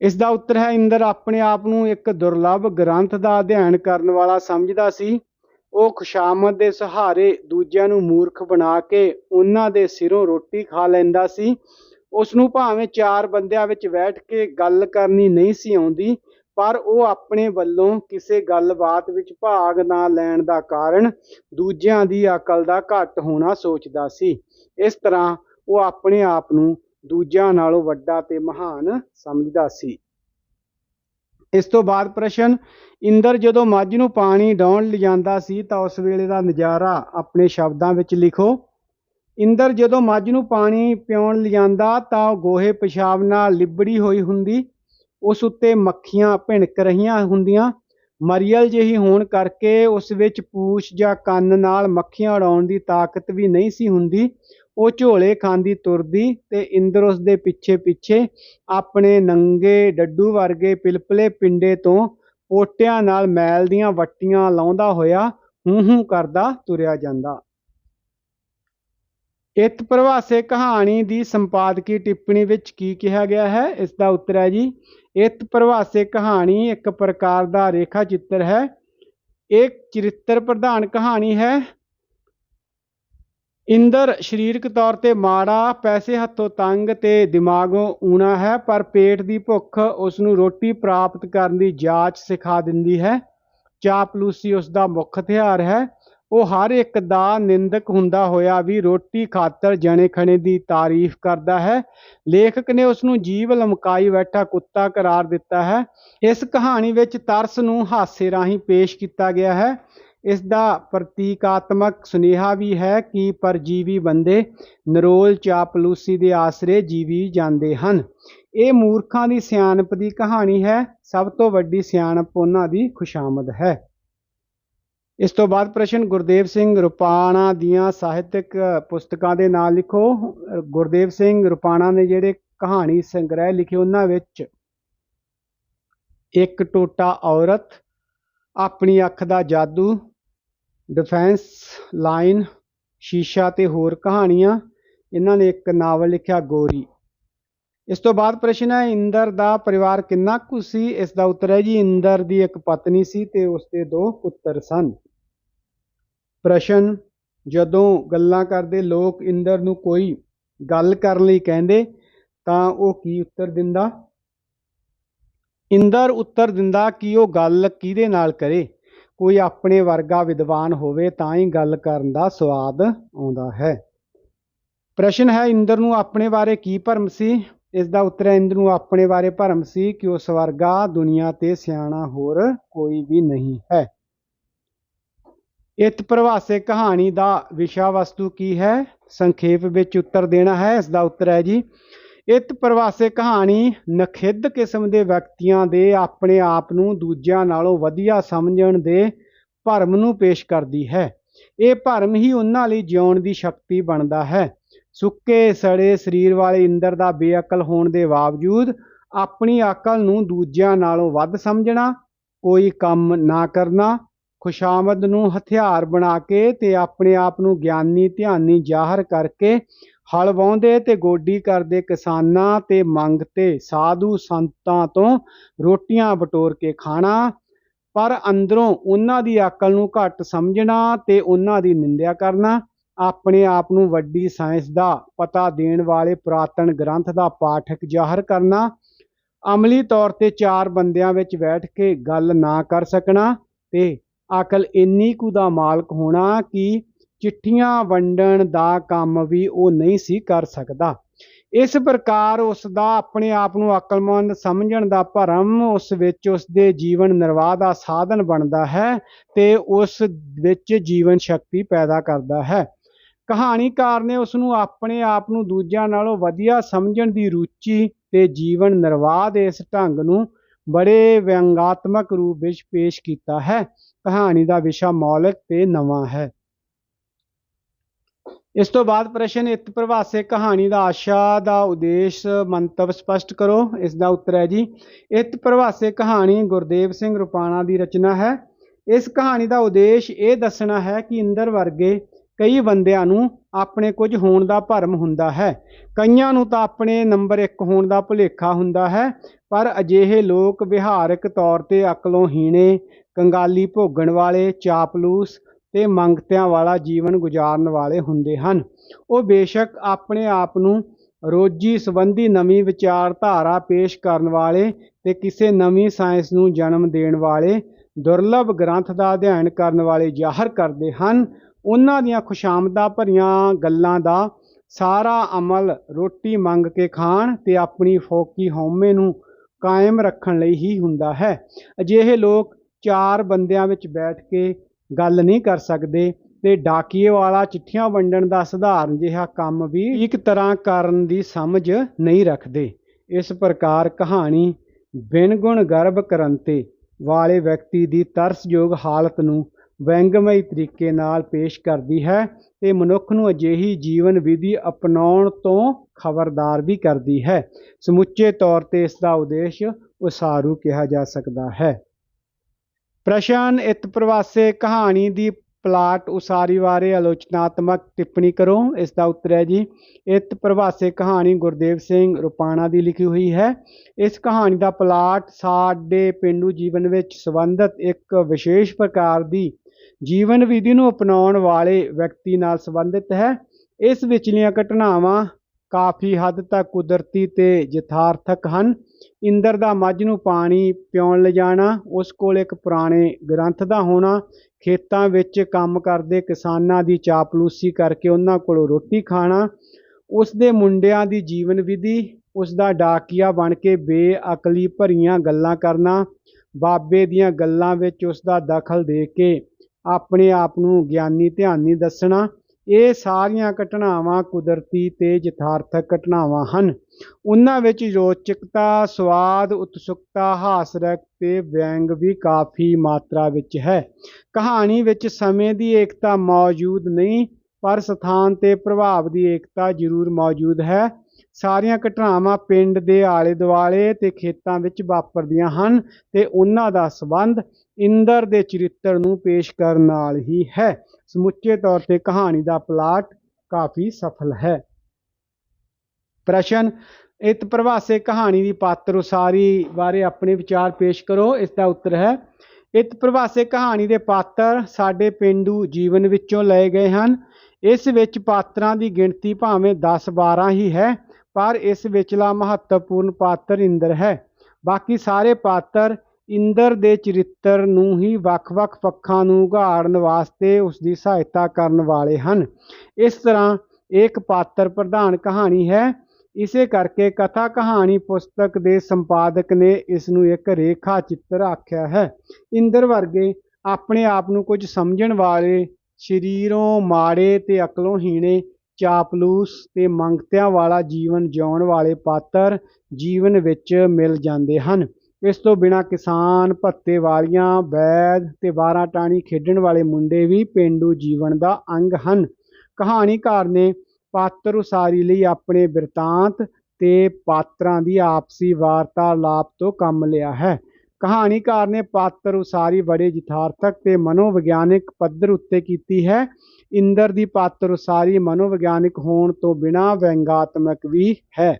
ਇਸ ਦਾ ਉੱਤਰ ਹੈ, ਇੰਦਰ ਆਪਣੇ ਆਪ ਨੂੰ ਇੱਕ ਦੁਰਲੱਭ ਗ੍ਰੰਥ ਦਾ ਅਧਿਐਨ ਕਰਨ ਵਾਲਾ ਸਮਝਦਾ ਸੀ। ਉਹ ਖੁਸ਼ਾਮਦ ਦੇ ਸਹਾਰੇ ਦੂਜਿਆਂ ਨੂੰ ਮੂਰਖ ਬਣਾ ਕੇ ਉਹਨਾਂ ਦੇ ਸਿਰੋਂ ਰੋਟੀ ਖਾ ਲੈਂਦਾ ਸੀ। ਉਸ ਨੂੰ ਭਾਵੇਂ ਚਾਰ ਬੰਦਿਆਂ ਵਿੱਚ ਬੈਠ ਕੇ ਗੱਲ ਕਰਨੀ ਨਹੀਂ ਸੀ ਆਉਂਦੀ, ਪਰ ਉਹ ਆਪਣੇ ਵੱਲੋਂ ਕਿਸੇ ਗੱਲਬਾਤ ਵਿੱਚ ਭਾਗ ਨਾ ਲੈਣ ਦਾ ਕਾਰਨ ਦੂਜਿਆਂ ਦੀ ਅਕਲ ਦਾ ਘੱਟ ਹੋਣਾ ਸੋਚਦਾ ਸੀ। ਇਸ ਤਰ੍ਹਾਂ ਉਹ ਆਪਣੇ ਆਪ ਨੂੰ ਦੂਜਿਆਂ ਨਾਲੋਂ ਵੱਡਾ ਤੇ ਮਹਾਨ ਸਮਝਦਾ ਸੀ। ਇਸ ਤੋਂ ਬਾਅਦ ਪ੍ਰਸ਼ਨ, ਇੰਦਰ ਜਦੋਂ ਮੱਝ ਨੂੰ ਪਾਣੀ ਡਾਉਣ ਲਿਜਾਂਦਾ ਸੀ ਤਾਂ ਉਸ ਵੇਲੇ ਦਾ ਨਜ਼ਾਰਾ ਆਪਣੇ ਸ਼ਬਦਾਂ ਵਿੱਚ ਲਿਖੋ। ਇੰਦਰ ਜਦੋਂ ਮੱਝ ਨੂੰ ਪਾਣੀ ਪਿਉਣ ਲਿਆਂਦਾ ਤਾਂ ਉਹ ਗੋਹੇ ਪਿਸ਼ਾਬ ਨਾਲ ਲਿਬੜੀ ਹੋਈ ਹੁੰਦੀ। ਉਸ ਉੱਤੇ ਮੱਖੀਆਂ ਭਿਣਕ ਰਹੀਆਂ ਹੁੰਦੀਆਂ। ਮਰੀਅਲ ਜਿਹੀ ਹੋਣ ਕਰਕੇ ਉਸ ਵਿੱਚ ਪੂਛ ਜਾਂ ਕੰਨ ਨਾਲ ਮੱਖੀਆਂ ਉਡਾਉਣ ਦੀ ਤਾਕਤ ਵੀ ਨਹੀਂ ਸੀ ਹੁੰਦੀ। ਉਹ ਝੋਲੇ ਖਾਂਦੀ ਤੁਰਦੀ ਤੇ ਇੰਦਰ ਉਸ ਦੇ ਪਿੱਛੇ ਪਿੱਛੇ ਆਪਣੇ ਨੰਗੇ ਡੱਡੂ ਵਰਗੇ ਪਿਲਪਲੇ ਪਿੰਡੇ ਤੋਂ ਪੋਟਿਆਂ ਨਾਲ ਮੈਲ ਦੀਆਂ ਵੱਟੀਆਂ ਲਾਉਂਦਾ ਹੋਇਆ ਹੂੰ ਹੂੰ ਕਰਦਾ ਤੁਰਿਆ ਜਾਂਦਾ। ਇਤ ਪ੍ਰਵਾਸੇ ਕਹਾਣੀ ਦੀ ਸੰਪਾਦਕੀ ਟਿੱਪਣੀ ਵਿੱਚ ਕੀ ਕਿਹਾ ਗਿਆ ਹੈ? ਇਸ ਦਾ ਉੱਤਰ ਹੈ ਜੀ ਇਤ ਪ੍ਰਵਾਸੇ ਕਹਾਣੀ ਇੱਕ ਪ੍ਰਕਾਰ ਦਾ ਰੇਖਾ ਚਿੱਤਰ ਹੈ। ਇਹ ਚਰਿੱਤਰ ਪ੍ਰਧਾਨ ਕਹਾਣੀ ਹੈ। ਇੰਦਰ ਸਰੀਰਕ ਤੌਰ ਤੇ ਮਾੜਾ, ਪੈਸੇ ਹੱਥੋਂ ਤੰਗ ਤੇ ਦਿਮਾਗੋਂ ਊਣਾ ਹੈ, ਪਰ ਪੇਟ ਦੀ ਭੁੱਖ ਉਸ ਨੂੰ ਰੋਟੀ ਪ੍ਰਾਪਤ ਕਰਨ ਦੀ ਜਾਚ ਸਿਖਾ ਦਿੰਦੀ ਹੈ। ਚਾਪਲੂਸੀ ਉਸ ਦਾ ਮੁੱਖ ਹਥਿਆਰ ਹੈ। ਉਹ ਹਰ ਇੱਕ ਦਾ ਨਿੰਦਕ ਹੁੰਦਾ ਹੋਇਆ ਵੀ ਰੋਟੀ ਖਾਤਰ ਜਣੇ ਖਣੇ ਦੀ ਤਾਰੀਫ ਕਰਦਾ ਹੈ। ਲੇਖਕ ਨੇ ਉਸ ਨੂੰ ਜੀਵ ਲਮਕਾਈ ਬੈਠਾ ਕੁੱਤਾ ਕਰਾਰ ਦਿੱਤਾ ਹੈ। ਇਸ ਕਹਾਣੀ ਵਿੱਚ ਤਰਸ ਨੂੰ ਹਾਸੇ ਰਾਹੀਂ ਪੇਸ਼ ਕੀਤਾ ਗਿਆ ਹੈ। ਇਸ ਦਾ ਪ੍ਰਤੀਕਾਤਮਕ ਸੁਨੇਹਾ ਵੀ ਹੈ ਕਿ ਪਰਜੀਵੀ ਬੰਦੇ ਨਰੋਲ ਚਾਪਲੂਸੀ ਦੇ ਆਸਰੇ ਜੀਵੀ ਜਾਂਦੇ ਹਨ। ਇਹ ਮੂਰਖਾਂ ਦੀ ਸਿਆਣਪ ਦੀ ਕਹਾਣੀ ਹੈ। ਸਭ ਤੋਂ ਵੱਡੀ ਸਿਆਣਪ ਉਹਨਾਂ ਦੀ ਖੁਸ਼ਾਮਦ ਹੈ। ਇਸ ਤੋਂ ਬਾਅਦ ਪ੍ਰਸ਼ਨ ਗੁਰਦੇਵ ਸਿੰਘ ਰੁਪਾਣਾ ਦੀਆਂ ਸਾਹਿਤਕ ਪੁਸਤਕਾਂ ਦੇ ਨਾਂ ਲਿਖੋ। ਗੁਰਦੇਵ ਸਿੰਘ ਰੁਪਾਣਾ ਨੇ ਜਿਹੜੇ ਕਹਾਣੀ ਸੰਗ੍ਰਹਿ ਲਿਖੇ ਉਹਨਾਂ ਵਿੱਚ ਇੱਕ ਟੋਟਾ ਔਰਤ, ਆਪਣੀ ਅੱਖ ਦਾ ਜਾਦੂ ਡਿਫੈਂਸ ਲਾਈਨ ਸ਼ੀਸ਼ਾ ਤੇ ਹੋਰ ਕਹਾਣੀਆਂ, ਇਹਨਾਂ ਨੇ ਇੱਕ ਨਾਵਲ ਲਿਖਿਆ ਗੋਰੀ। ਇਸ ਤੋਂ ਬਾਅਦ ਪ੍ਰਸ਼ਨ ਹੈ, ਇੰਦਰ ਦਾ ਪਰਿਵਾਰ ਕਿੰਨਾ ਕੁ ਸੀ? ਇਸ ਦਾ ਉੱਤਰ ਹੈ ਜੀ, ਇੰਦਰ ਦੀ ਇੱਕ ਪਤਨੀ ਸੀ ਤੇ ਉਸ ਦੇ ਦੋ ਪੁੱਤਰ ਸਨ। ਪ੍ਰਸ਼ਨ, ਜਦੋਂ ਗੱਲਾਂ ਕਰਦੇ, ਲੋਕ ਇੰਦਰ ਨੂੰ ਕੋਈ ਗੱਲ ਕਰਨ ਲਈ ਕਹਿੰਦੇ, ਤਾਂ ਉਹ ਕੀ ਉੱਤਰ ਦਿੰਦਾ? ਇੰਦਰ ਉੱਤਰ ਦਿੰਦਾ ਕਿ ਉਹ ਗੱਲ ਕਿਹਦੇ ਨਾਲ ਕਰੇ? ਕੋਈ ਆਪਣੇ ਵਰਗਾ ਵਿਦਵਾਨ ਹੋਵੇ ਤਾਂ ਹੀ ਗੱਲ ਕਰਨ ਦਾ ਸਵਾਦ ਆਉਂਦਾ ਹੈ। ਪ੍ਰਸ਼ਨ ਹੈ, ਇੰਦਰ ਨੂੰ ਆਪਣੇ ਬਾਰੇ ਕੀ ਭਰਮ ਸੀ? ਇਸ ਦਾ ਉੱਤਰ ਇੰਦਰ ਨੂੰ ਆਪਣੇ ਬਾਰੇ ਭਰਮ ਸੀ ਕਿ ਉਹ ਸਵਰਗਾ, ਦੁਨੀਆ ਤੇ ਸਿਆਣਾ ਹੋਰ ਕੋਈ ਵੀ ਨਹੀਂ ਹੈ। ਇਤ ਪ੍ਰਵਾਸੇ ਕਹਾਣੀ ਦਾ ਵਿਸ਼ਾ ਵਸਤੂ ਕੀ ਹੈ? ਸੰਖੇਪ ਵਿੱਚ ਉੱਤਰ ਦੇਣਾ ਹੈ, ਇਸ ਦਾ ਉੱਤਰ ਹੈ ਜੀ ਇਤ ਪ੍ਰਵਾਸੇ ਕਹਾਣੀ ਨਖਿੱਧ ਕਿਸਮ ਦੇ ਵਿਅਕਤੀਆਂ ਦੇ ਆਪਣੇ ਆਪ ਨੂੰ ਦੂਜਿਆਂ ਨਾਲੋਂ ਵਧੀਆ ਸਮਝਣ ਦੇ ਭਰਮ ਨੂੰ ਪੇਸ਼ ਕਰਦੀ ਹੈ। ਇਹ ਭਰਮ ਹੀ ਉਹਨਾਂ ਲਈ ਜਿਉਣ ਦੀ ਸ਼ਕਤੀ ਬਣਦਾ ਹੈ। ਸੁੱਕੇ ਸੜੇ ਸਰੀਰ ਵਾਲੇ ਇੰਦਰ ਦਾ ਬੇਅਕਲ ਹੋਣ ਦੇ ਬਾਵਜੂਦ ਆਪਣੀ ਅਕਲ ਨੂੰ ਦੂਜਿਆਂ ਨਾਲੋਂ ਵੱਧ ਸਮਝਣਾ, ਕੋਈ ਕੰਮ ਨਾ ਕਰਨਾ, ਖੁਸ਼ਾਮਦ ਨੂੰ ਹਥਿਆਰ ਬਣਾ ਕੇ ਤੇ ਆਪਣੇ ਆਪ ਨੂੰ ਗਿਆਨੀ ਧਿਆਨੀ ਜ਼ਾਹਰ ਕਰਕੇ ਹਲ ਵਾਹੁੰਦੇ ਤੇ ਗੋਡੀ ਕਰਦੇ ਕਿਸਾਨਾਂ ਤੇ ਮੰਗ ਤੇ ਸਾਧੂ ਸੰਤਾਂ ਤੋਂ ਰੋਟੀਆਂ ਬਟੋਰ ਕੇ ਖਾਣਾ, ਪਰ ਅੰਦਰੋਂ ਉਹਨਾਂ ਦੀ ਅਕਲ ਨੂੰ ਘੱਟ ਸਮਝਣਾ ਤੇ ਉਹਨਾਂ ਦੀ ਨਿੰਦਿਆ ਕਰਨਾ ਆਪਣੇ ਆਪ ਨੂੰ ਵੱਡੀ ਸਾਇੰਸ ਦਾ ਪਤਾ ਦੇਣ ਵਾਲੇ ਪੁਰਾਤਨ ਗ੍ਰੰਥ ਦਾ ਪਾਠਕ ਜ਼ਾਹਰ ਕਰਨਾ, ਅਮਲੀ ਤੌਰ ਤੇ ਚਾਰ ਬੰਦਿਆਂ ਵਿੱਚ ਬੈਠ ਕੇ ਗੱਲ ਨਾ ਕਰ ਸਕਣਾ ਤੇ ਅਕਲ ਇੰਨੀ ਕੁ ਦਾ ਮਾਲਕ ਹੋਣਾ ਕਿ ਚਿੱਠੀਆਂ ਵੰਡਣ ਦਾ ਕੰਮ ਵੀ ਉਹ ਨਹੀਂ ਸੀ ਕਰ ਸਕਦਾ। ਇਸ ਪ੍ਰਕਾਰ ਉਸ ਦਾ ਆਪਣੇ ਆਪ ਨੂੰ ਅਕਲਮੰਦ ਸਮਝਣ ਦਾ ਭਰਮ ਉਸ ਵਿੱਚ ਉਸ ਦੇ ਜੀਵਨ ਨਿਰਵਾਹ ਦਾ ਸਾਧਨ ਬਣਦਾ ਹੈ ਤੇ ਉਸ ਵਿੱਚ ਜੀਵਨ ਸ਼ਕਤੀ ਪੈਦਾ ਕਰਦਾ ਹੈ। ਕਹਾਣੀਕਾਰ ਨੇ ਉਸ ਨੂੰ ਆਪਣੇ ਆਪ ਨੂੰ ਦੂਜਿਆਂ ਨਾਲੋਂ ਵਧੀਆ ਸਮਝਣ ਦੀ ਰੁਚੀ ਤੇ ਜੀਵਨ ਨਿਰਵਾਹ ਦੇ ਇਸ ਢੰਗ ਨੂੰ ਬੜੇ ਵਿਅੰਗਾਤਮਕ ਰੂਪ ਵਿੱਚ ਪੇਸ਼ ਕੀਤਾ ਹੈ। ਕਹਾਣੀ ਦਾ ਵਿਸ਼ਾ ਮੌਲਿਕ ਤੇ ਨਵਾਂ ਹੈ। ਇਸ ਤੋਂ ਬਾਅਦ ਪ੍ਰਸ਼ਨ ਇਤ ਪ੍ਰਵਾਸੇ ਕਹਾਣੀ ਦਾ ਆਸ਼ਾ ਦਾ ਉਦੇਸ਼ ਮੰਤਵ ਸਪਸ਼ਟ ਕਰੋ। ਇਸ ਦਾ ਉੱਤਰ ਹੈ ਜੀ ਇਤ ਪ੍ਰਵਾਸੇ ਕਹਾਣੀ ਗੁਰਦੇਵ ਸਿੰਘ ਰੁਪਾਣਾ ਦੀ ਰਚਨਾ ਹੈ। ਇਸ ਕਹਾਣੀ ਦਾ ਉਦੇਸ਼ ਇਹ ਦੱਸਣਾ ਹੈ ਕਿ ਇੰਦਰ ਵਰਗੇ ਕਈ ਬੰਦਿਆਂ ਨੂੰ ਆਪਣੇ ਕੁਝ ਹੋਣ ਦਾ ਭਰਮ ਹੁੰਦਾ ਹੈ। ਕਈਆਂ ਨੂੰ ਤਾਂ ਆਪਣੇ ਨੰਬਰ 1 ਹੋਣ ਦਾ ਭੁਲੇਖਾ ਹੁੰਦਾ ਹੈ, ਪਰ ਅਜਿਹੇ ਲੋਕ ਵਿਹਾਰਕ ਤੌਰ ਤੇ ਅਕਲੋਂ ਹੀਣੇ, ਕੰਗਾਲੀ ਭੋਗਣ ਵਾਲੇ, ਚਾਪਲੂਸ ਤੇ ਮੰਗਤਿਆਂ ਵਾਲਾ ਜੀਵਨ ਗੁਜ਼ਾਰਨ ਵਾਲੇ ਹੁੰਦੇ ਹਨ। ਉਹ ਬੇਸ਼ੱਕ ਆਪਣੇ ਆਪ ਨੂੰ ਰੋਜੀ ਸੰਬੰਧੀ ਨਵੀਂ ਵਿਚਾਰਧਾਰਾ ਪੇਸ਼ ਕਰਨ ਵਾਲੇ ਤੇ ਕਿਸੇ ਨਵੀਂ ਸਾਇੰਸ ਨੂੰ ਜਨਮ ਦੇਣ ਵਾਲੇ ਦੁਰਲਭ ਗ੍ਰੰਥ ਦਾ ਅਧਿਐਨ ਕਰਨ ਵਾਲੇ ਜ਼ਾਹਰ ਕਰਦੇ ਹਨ। ਉਹਨਾਂ ਦੀਆਂ ਖੁਸ਼ਾਮਦਾਂ ਭਰੀਆਂ ਗੱਲਾਂ ਦਾ ਸਾਰਾ ਅਮਲ ਰੋਟੀ ਮੰਗ ਕੇ ਖਾਣ ਤੇ ਆਪਣੀ ਫੋਕੀ ਹਉਮੈ ਨੂੰ ਕਾਇਮ ਰੱਖਣ ਲਈ ਹੀ ਹੁੰਦਾ ਹੈ। ਅਜਿਹੇ ਲੋਕ ਚਾਰ ਬੰਦਿਆਂ ਵਿੱਚ ਬੈਠ ਕੇ ਗੱਲ ਨਹੀਂ ਕਰ ਸਕਦੇ ਤੇ ਡਾਕੀਏ ਵਾਲਾ ਚਿੱਠੀਆਂ ਵੰਡਣ ਦਾ ਸਧਾਰਨ ਜਿਹਾ ਕੰਮ ਵੀ ਇੱਕ ਤਰ੍ਹਾਂ ਕਰਨ ਦੀ ਸਮਝ ਨਹੀਂ ਰੱਖਦੇ। ਇਸ ਪ੍ਰਕਾਰ ਕਹਾਣੀ ਬਿਨ ਗੁਣ ਗਰਭ ਕਰੰਤੇ ਵਾਲੇ ਵਿਅਕਤੀ ਦੀ ਤਰਸਯੋਗ ਹਾਲਤ ਨੂੰ ਵਿਅੰਗਮਈ ਤਰੀਕੇ ਨਾਲ ਪੇਸ਼ ਕਰਦੀ ਹੈ। ਤੇ ਮਨੁੱਖ ਨੂੰ ਅਜਿਹੀ ਜੀਵਨ ਵਿਧੀ ਅਪਣਾਉਣ ਤੋਂ ਖਬਰਦਾਰ ਵੀ ਕਰਦੀ ਹੈ। ਸਮੁੱਚੇ ਤੌਰ ਤੇ ਇਸ ਦਾ ਉਦੇਸ਼ ਉਸਾਰੂ ਕਿਹਾ ਜਾ ਸਕਦਾ ਹੈ। ਪ੍ਰਸ਼ਨ ਇਤ ਪ੍ਰਵਾਸੇ ਕਹਾਣੀ ਦੀ ਪਲਾਟ ਉਸਾਰੀ ਬਾਰੇ ਆਲੋਚਨਾਤਮਕ ਟਿੱਪਣੀ ਕਰੋ। ਇਸ ਦਾ ਉੱਤਰ ਹੈ ਜੀ, ਇਤ ਪ੍ਰਵਾਸੇ ਕਹਾਣੀ ਗੁਰਦੇਵ ਸਿੰਘ ਰੁਪਾਣਾ ਦੀ ਲਿਖੀ ਹੋਈ ਹੈ। ਇਸ ਕਹਾਣੀ ਦਾ ਪਲਾਟ ਸਾਡੇ ਪਿੰਡੂ ਜੀਵਨ ਵਿੱਚ ਸੰਬੰਧਿਤ ਇੱਕ ਵਿਸ਼ੇਸ਼ ਪ੍ਰਕਾਰ ਦੀ ਜੀਵਨ ਵਿਧੀ ਨੂੰ ਅਪਣਾਉਣ ਵਾਲੇ ਵਿਅਕਤੀ ਨਾਲ ਸੰਬੰਧਿਤ ਹੈ। ਇਸ ਵਿਚਲੀਆਂ ਘਟਨਾਵਾਂ ਕਾਫੀ ਹੱਦ ਤੱਕ ਕੁਦਰਤੀ ਤੇ ਯਥਾਰਥਕ ਹਨ। ਇੰਦਰ ਦਾ ਮੱਝ ਨੂੰ ਪਾਣੀ ਪਿਉਣ ਲਿਜਾਣਾ, ਉਸ ਕੋਲ ਇੱਕ ਪੁਰਾਣੇ ਗ੍ਰੰਥ ਦਾ ਹੋਣਾ, ਖੇਤਾਂ ਵਿੱਚ ਕੰਮ ਕਰਦੇ ਕਿਸਾਨਾਂ ਦੀ ਚਾਪਲੂਸੀ ਕਰਕੇ ਉਹਨਾਂ ਕੋਲੋਂ ਰੋਟੀ ਖਾਣਾ ਉਸ ਦੇ ਮੁੰਡਿਆਂ ਦੀ ਜੀਵਨ ਵਿਧੀ ਉਸ ਦਾ ਡਾਕੀਆ ਬਣ ਕੇ ਬੇਅਕਲੀ ਭਰੀਆਂ ਗੱਲਾਂ ਕਰਨਾ, ਬਾਬੇ ਦੀਆਂ ਗੱਲਾਂ ਵਿੱਚ ਉਸ ਦਾ ਦਖਲ ਦੇ ਕੇ ਆਪਣੇ ਆਪ ਨੂੰ ਗਿਆਨੀ ਧਿਆਨੀ ਦੱਸਣਾ ਇਹ ਸਾਰੀਆਂ ਘਟਨਾਵਾਂ ਕੁਦਰਤੀ ਤੇ ਯਥਾਰਥਕ ਘਟਨਾਵਾਂ ਹਨ। ਉਹਨਾਂ ਵਿੱਚ ਰੋਚਕਤਾ, ਸਵਾਦ, ਉਤਸੁਕਤਾ, ਹਾਸਰਕ ਤੇ ਵਿਅੰਗ ਵੀ ਕਾਫੀ ਮਾਤਰਾ ਵਿੱਚ ਹੈ। ਕਹਾਣੀ ਵਿੱਚ ਸਮੇਂ ਦੀ ਏਕਤਾ ਮੌਜੂਦ ਨਹੀਂ, ਪਰ ਸਥਾਨ ਤੇ ਪ੍ਰਭਾਵ ਦੀ ਏਕਤਾ ਜ਼ਰੂਰ ਮੌਜੂਦ ਹੈ। ਸਾਰੀਆਂ ਘਟਨਾਵਾਂ ਪਿੰਡ ਦੇ ਆਲੇ ਦੁਆਲੇ ਤੇ ਖੇਤਾਂ ਵਿੱਚ ਵਾਪਰਦੀਆਂ ਹਨ ਤੇ ਉਹਨਾਂ ਦਾ ਸੰਬੰਧ ਇੰਦਰ ਦੇ ਚਰਿੱਤਰ ਨੂੰ ਪੇਸ਼ ਕਰਨ ਨਾਲ ਹੀ ਹੈ। ਸਮੁੱਚੇ ਤੌਰ ਤੇ ਕਹਾਣੀ ਦਾ ਪਲਾਟ ਕਾਫੀ ਸਫਲ ਹੈ। ਪ੍ਰਸ਼ਨ ਇਤ ਪ੍ਰਵਾਸੇ ਕਹਾਣੀ ਦੀ ਪਾਤਰ ਉਸਾਰੀ ਬਾਰੇ ਆਪਣੇ ਵਿਚਾਰ ਪੇਸ਼ ਕਰੋ? ਇਸ ਦਾ ਉੱਤਰ ਹੈ ਇਤ ਪ੍ਰਵਾਸੇ ਕਹਾਣੀ ਦੇ ਪਾਤਰ ਸਾਡੇ ਪਿੰਡੂ ਜੀਵਨ ਵਿੱਚੋਂ ਲਏ ਗਏ ਹਨ। ਇਸ ਵਿੱਚ ਪਾਤਰਾਂ ਦੀ ਗਿਣਤੀ ਭਾਵੇਂ 10-12 ਹੀ ਹੈ ਪਰ ਇਸ ਵਿਚਲਾ ਮਹੱਤਵਪੂਰਨ ਪਾਤਰ ਇੰਦਰ ਹੈ। ਬਾਕੀ ਸਾਰੇ ਪਾਤਰ ਇੰਦਰ ਦੇ ਚਰਿੱਤਰ ਨੂੰ ਹੀ ਵੱਖ-ਵੱਖ ਪੱਖਾਂ ਨੂੰ ਉਘਾੜਨ ਵਾਸਤੇ ਉਸ ਦੀ ਸਹਾਇਤਾ ਕਰਨ ਵਾਲੇ ਹਨ। ਇਸ ਤਰ੍ਹਾਂ ਇੱਕ ਪਾਤਰ ਪ੍ਰਧਾਨ ਕਹਾਣੀ ਹੈ। ਇਸੇ ਕਰਕੇ ਕਥਾ ਕਹਾਣੀ ਪੁਸਤਕ ਦੇ ਸੰਪਾਦਕ ਨੇ ਇਸ ਨੂੰ ਇੱਕ ਰੇਖਾ ਚਿੱਤਰ ਆਖਿਆ ਹੈ। ਇੰਦਰ ਵਰਗੇ ਆਪਣੇ ਆਪ ਨੂੰ ਕੁਝ ਸਮਝਣ ਵਾਲੇ, ਸਰੀਰੋਂ ਮਾੜੇ ਤੇ ਅਕਲੋਂ ਹੀਣੇ ਚਾਪਲੂਸ ਤੇ ਮੰਗਤਿਆਂ ਵਾਲਾ ਜੀਵਨ ਜਿਉਣ ਵਾਲੇ ਪਾਤਰ ਜੀਵਨ ਵਿੱਚ ਮਿਲ ਜਾਂਦੇ ਹਨ। ਇਸ ਤੋਂ ਬਿਨਾਂ ਕਿਸਾਨ ਭੱਤੇ ਵਾਲੀਆਂ, ਵੈਦ ਤੇ ਬਾਰਾਂ ਟਾਣੀ ਖੇਡਣ ਵਾਲੇ ਮੁੰਡੇ ਵੀ ਪੇਂਡੂ ਜੀਵਨ ਦਾ ਅੰਗ ਹਨ। ਕਹਾਣੀਕਾਰ ਨੇ ਪਾਤਰ ਉਸਾਰੀ ਲਈ ਆਪਣੇ ਬਿਰਤਾਂਤ ਤੇ ਪਾਤਰਾਂ ਦੀ ਆਪਸੀ ਵਾਰਤਾਲਾਪ ਤੋਂ ਕੰਮ ਲਿਆ ਹੈ। ਕਹਾਣੀਕਾਰ ਨੇ ਪਾਤਰ ਉਸਾਰੀ ਬੜੇ ਯਥਾਰਥਕ ਤੇ ਮਨੋਵਿਗਿਆਨਿਕ ਪੱਧਰ ਉੱਤੇ ਕੀਤੀ ਹੈ। ਇੰਦਰ ਦੀ ਪਾਤਰ ਉਸਾਰੀ ਮਨੋਵਿਗਿਆਨਿਕ ਹੋਣ ਤੋਂ ਬਿਨਾਂ ਵਿਅੰਗਾਤਮਕ ਵੀ ਹੈ।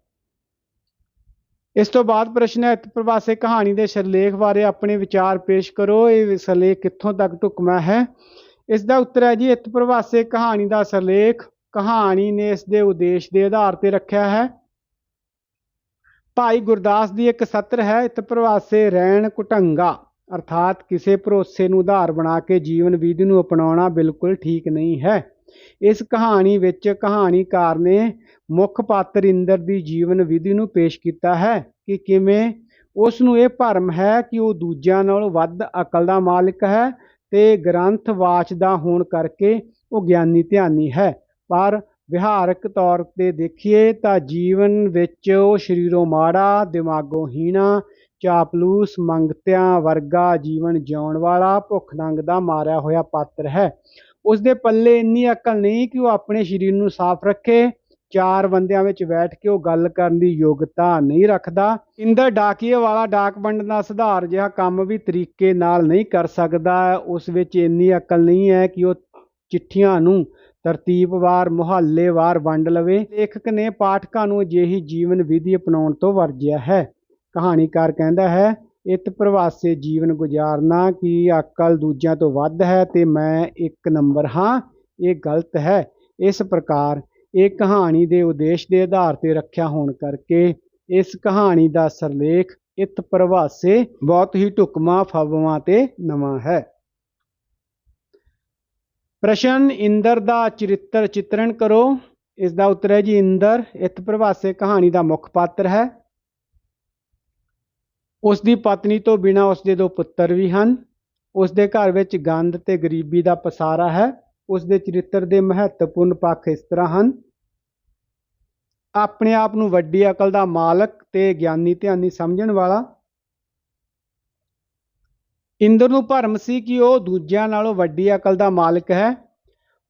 ਇਸ ਤੋਂ ਬਾਅਦ ਪ੍ਰਸ਼ਨ ਹੈ ਪ੍ਰਵਾਸੇ ਕਹਾਣੀ ਦੇ ਸਿਰਲੇਖ ਬਾਰੇ ਆਪਣੇ ਵਿਚਾਰ ਪੇਸ਼ ਕਰੋ। ਇਹ ਸਿਰਲੇਖ ਕਿੱਥੋਂ ਤੱਕ ਢੁਕਵਾਂ ਹੈ? ਇਸ ਦਾ ਉੱਤਰ ਹੈ ਜੀ ਇਤ ਪ੍ਰਵਾਸੇ ਕਹਾਣੀ ਦਾ ਸਿਰਲੇਖ। ਕਹਾਣੀ ਨੇ ਇਸ ਦੇ ਉਦੇਸ਼ ਦੇ ਆਧਾਰ ਤੇ ਰੱਖਿਆ ਹੈ। ਭਾਈ ਗੁਰਦਾਸ ਦੀ ਇੱਕ ਸਤਰ ਹੈ ਇਤ ਪ੍ਰਵਾਸੇ ਰਹਿਣ ਕੁਟੰਗਾ। ਅਰਥਾਤ ਕਿਸੇ ਭਰੋਸੇ ਨੂੰ ਆਧਾਰ ਬਣਾ ਕੇ ਜੀਵਨ ਵਿਧੀ ਨੂੰ ਅਪਣਾਉਣਾ ਬਿਲਕੁਲ ਠੀਕ ਨਹੀਂ ਹੈ। ਇਸ ਕਹਾਣੀ ਵਿੱਚ ਕਹਾਣੀਕਾਰ ਨੇ ਮੁੱਖ ਪਾਤਰ ਇੰਦਰ ਦੀ ਜੀਵਨ ਵਿਧੀ ਨੂੰ ਪੇਸ਼ ਕੀਤਾ ਹੈ ਕਿ ਕਿਵੇਂ ਉਸ ਨੂੰ ਇਹ ਭਰਮ ਹੈ ਕਿ ਉਹ ਦੂਜਿਆਂ ਨਾਲੋਂ ਵੱਧ ਅਕਲ ਦਾ ਮਾਲਕ ਹੈ ਤੇ ਗ੍ਰੰਥ ਵਾਚਦਾ ਹੋਣ ਕਰਕੇ ਉਹ ਗਿਆਨੀ ਧਿਆਨੀ ਹੈ। ਪਰ ਵਿਹਾਰਕ ਤੌਰ ਤੇ ਦੇਖੀਏ ਤਾਂ ਜੀਵਨ ਵਿੱਚ ਉਹ ਸਰੀਰੋਂ ਮਾੜਾ, ਦਿਮਾਗੋਂ ਹੀਣਾ ਚਾਪਲੂਸ ਮੰਗਤਿਆਂ ਵਰਗਾ ਜੀਵਨ ਜਿਉਣ ਵਾਲਾ ਭੁੱਖ ਨੰਗ ਦਾ ਮਾਰਿਆ ਹੋਇਆ ਪਾਤਰ ਹੈ। ਉਸ ਦੇ ਪੱਲੇ ਇੰਨੀ ਅਕਲ ਨਹੀਂ ਕਿ ਉਹ ਆਪਣੇ ਸਰੀਰ ਨੂੰ ਸਾਫ਼ ਰੱਖੇ। ਚਾਰ ਬੰਦਿਆਂ ਵਿੱਚ ਬੈਠ ਕੇ ਉਹ ਗੱਲ ਕਰਨ ਦੀ ਯੋਗਤਾ ਨਹੀਂ ਰੱਖਦਾ। ਇੰਦਰ ਡਾਕੀਏ ਵਾਲਾ ਡਾਕ ਵੰਡਣ ਦਾ ਸੁਧਾਰ ਜਿਹਾ ਕੰਮ ਵੀ ਤਰੀਕੇ ਨਾਲ ਨਹੀਂ ਕਰ ਸਕਦਾ। ਉਸ ਵਿੱਚ ਇੰਨੀ ਅਕਲ ਨਹੀਂ ਹੈ ਕਿ ਉਹ ਚਿੱਠੀਆਂ ਨੂੰ ਤਰਤੀਬਵਾਰ, ਮੁਹੱਲੇਵਾਰ ਵੰਡ ਲਵੇ। ਲੇਖਕ ਨੇ ਪਾਠਕਾਂ ਨੂੰ ਅਜਿਹੀ ਜੀਵਨ ਵਿਧੀ ਅਪਣਾਉਣ ਤੋਂ ਵਰਜਿਆ ਹੈ। ਕਹਾਣੀਕਾਰ ਕਹਿੰਦਾ ਹੈ, ਇਤ ਪ੍ਰਵਾਸੇ ਜੀਵਨ ਗੁਜ਼ਾਰਨਾ ਕਿ ਅਕਲ ਦੂਜਿਆਂ ਤੋਂ ਵੱਧ ਹੈ ਤੇ ਮੈਂ ਇੱਕ ਨੰਬਰ ਹਾਂ। ਇਹ ਗਲਤ ਹੈ। ਇਸ ਪ੍ਰਕਾਰ ਇਹ ਕਹਾਣੀ ਦੇ ਉਦੇਸ਼ ਦੇ ਆਧਾਰ ਤੇ ਰੱਖਿਆ ਹੋਣ ਕਰਕੇ ਇਸ ਕਹਾਣੀ ਦਾ ਸਰਲੇਖ ਇਤ ਪ੍ਰਵਾਸੇ ਬਹੁਤ ਹੀ ਢੁਕਵਾਂ, ਫਵਵਾਂ ਤੇ ਨਵਾਂ ਹੈ। ਪ੍ਰਸ਼ਨ ਇੰਦਰ ਦਾ ਚਰਿੱਤਰ ਚਿਤਰਣ ਕਰੋ। ਇਸ ਦਾ ਉੱਤਰ ਹੈ ਜੀ, ਇੰਦਰ, ਇਤ ਪ੍ਰਵਾਸੇ ਕਹਾਣੀ ਦਾ ਮੁੱਖ ਪਾਤਰ ਹੈ। ਉਸ ਦੀ ਪਤਨੀ ਤੋਂ ਬਿਨਾਂ ਉਸ ਦੇ ਦੋ ਪੁੱਤਰ ਵੀ ਹਨ। ਉਸ ਦੇ ਘਰ ਵਿੱਚ ਗੰਦ ਤੇ ਗਰੀਬੀ ਦਾ ਪਸਾਰਾ ਹੈ। ਉਸ ਦੇ ਚਰਿੱਤਰ ਦੇ ਮਹੱਤਵਪੂਰਨ ਪੱਖ ਇਸ ਤਰ੍ਹਾਂ ਹਨ। ਆਪਣੇ ਆਪ ਨੂੰ ਵੱਡੀ ਅਕਲ ਦਾ ਮਾਲਕ ਤੇ ਗਿਆਨੀ ਧਿਆਨੀ ਸਮਝਣ ਵਾਲਾ। ਇੰਦਰ ਨੂੰ ਭਰਮ ਸੀ ਕਿ ਉਹ ਦੂਜਿਆਂ ਨਾਲੋਂ ਵੱਡੀ ਅਕਲ ਦਾ ਮਾਲਕ ਹੈ।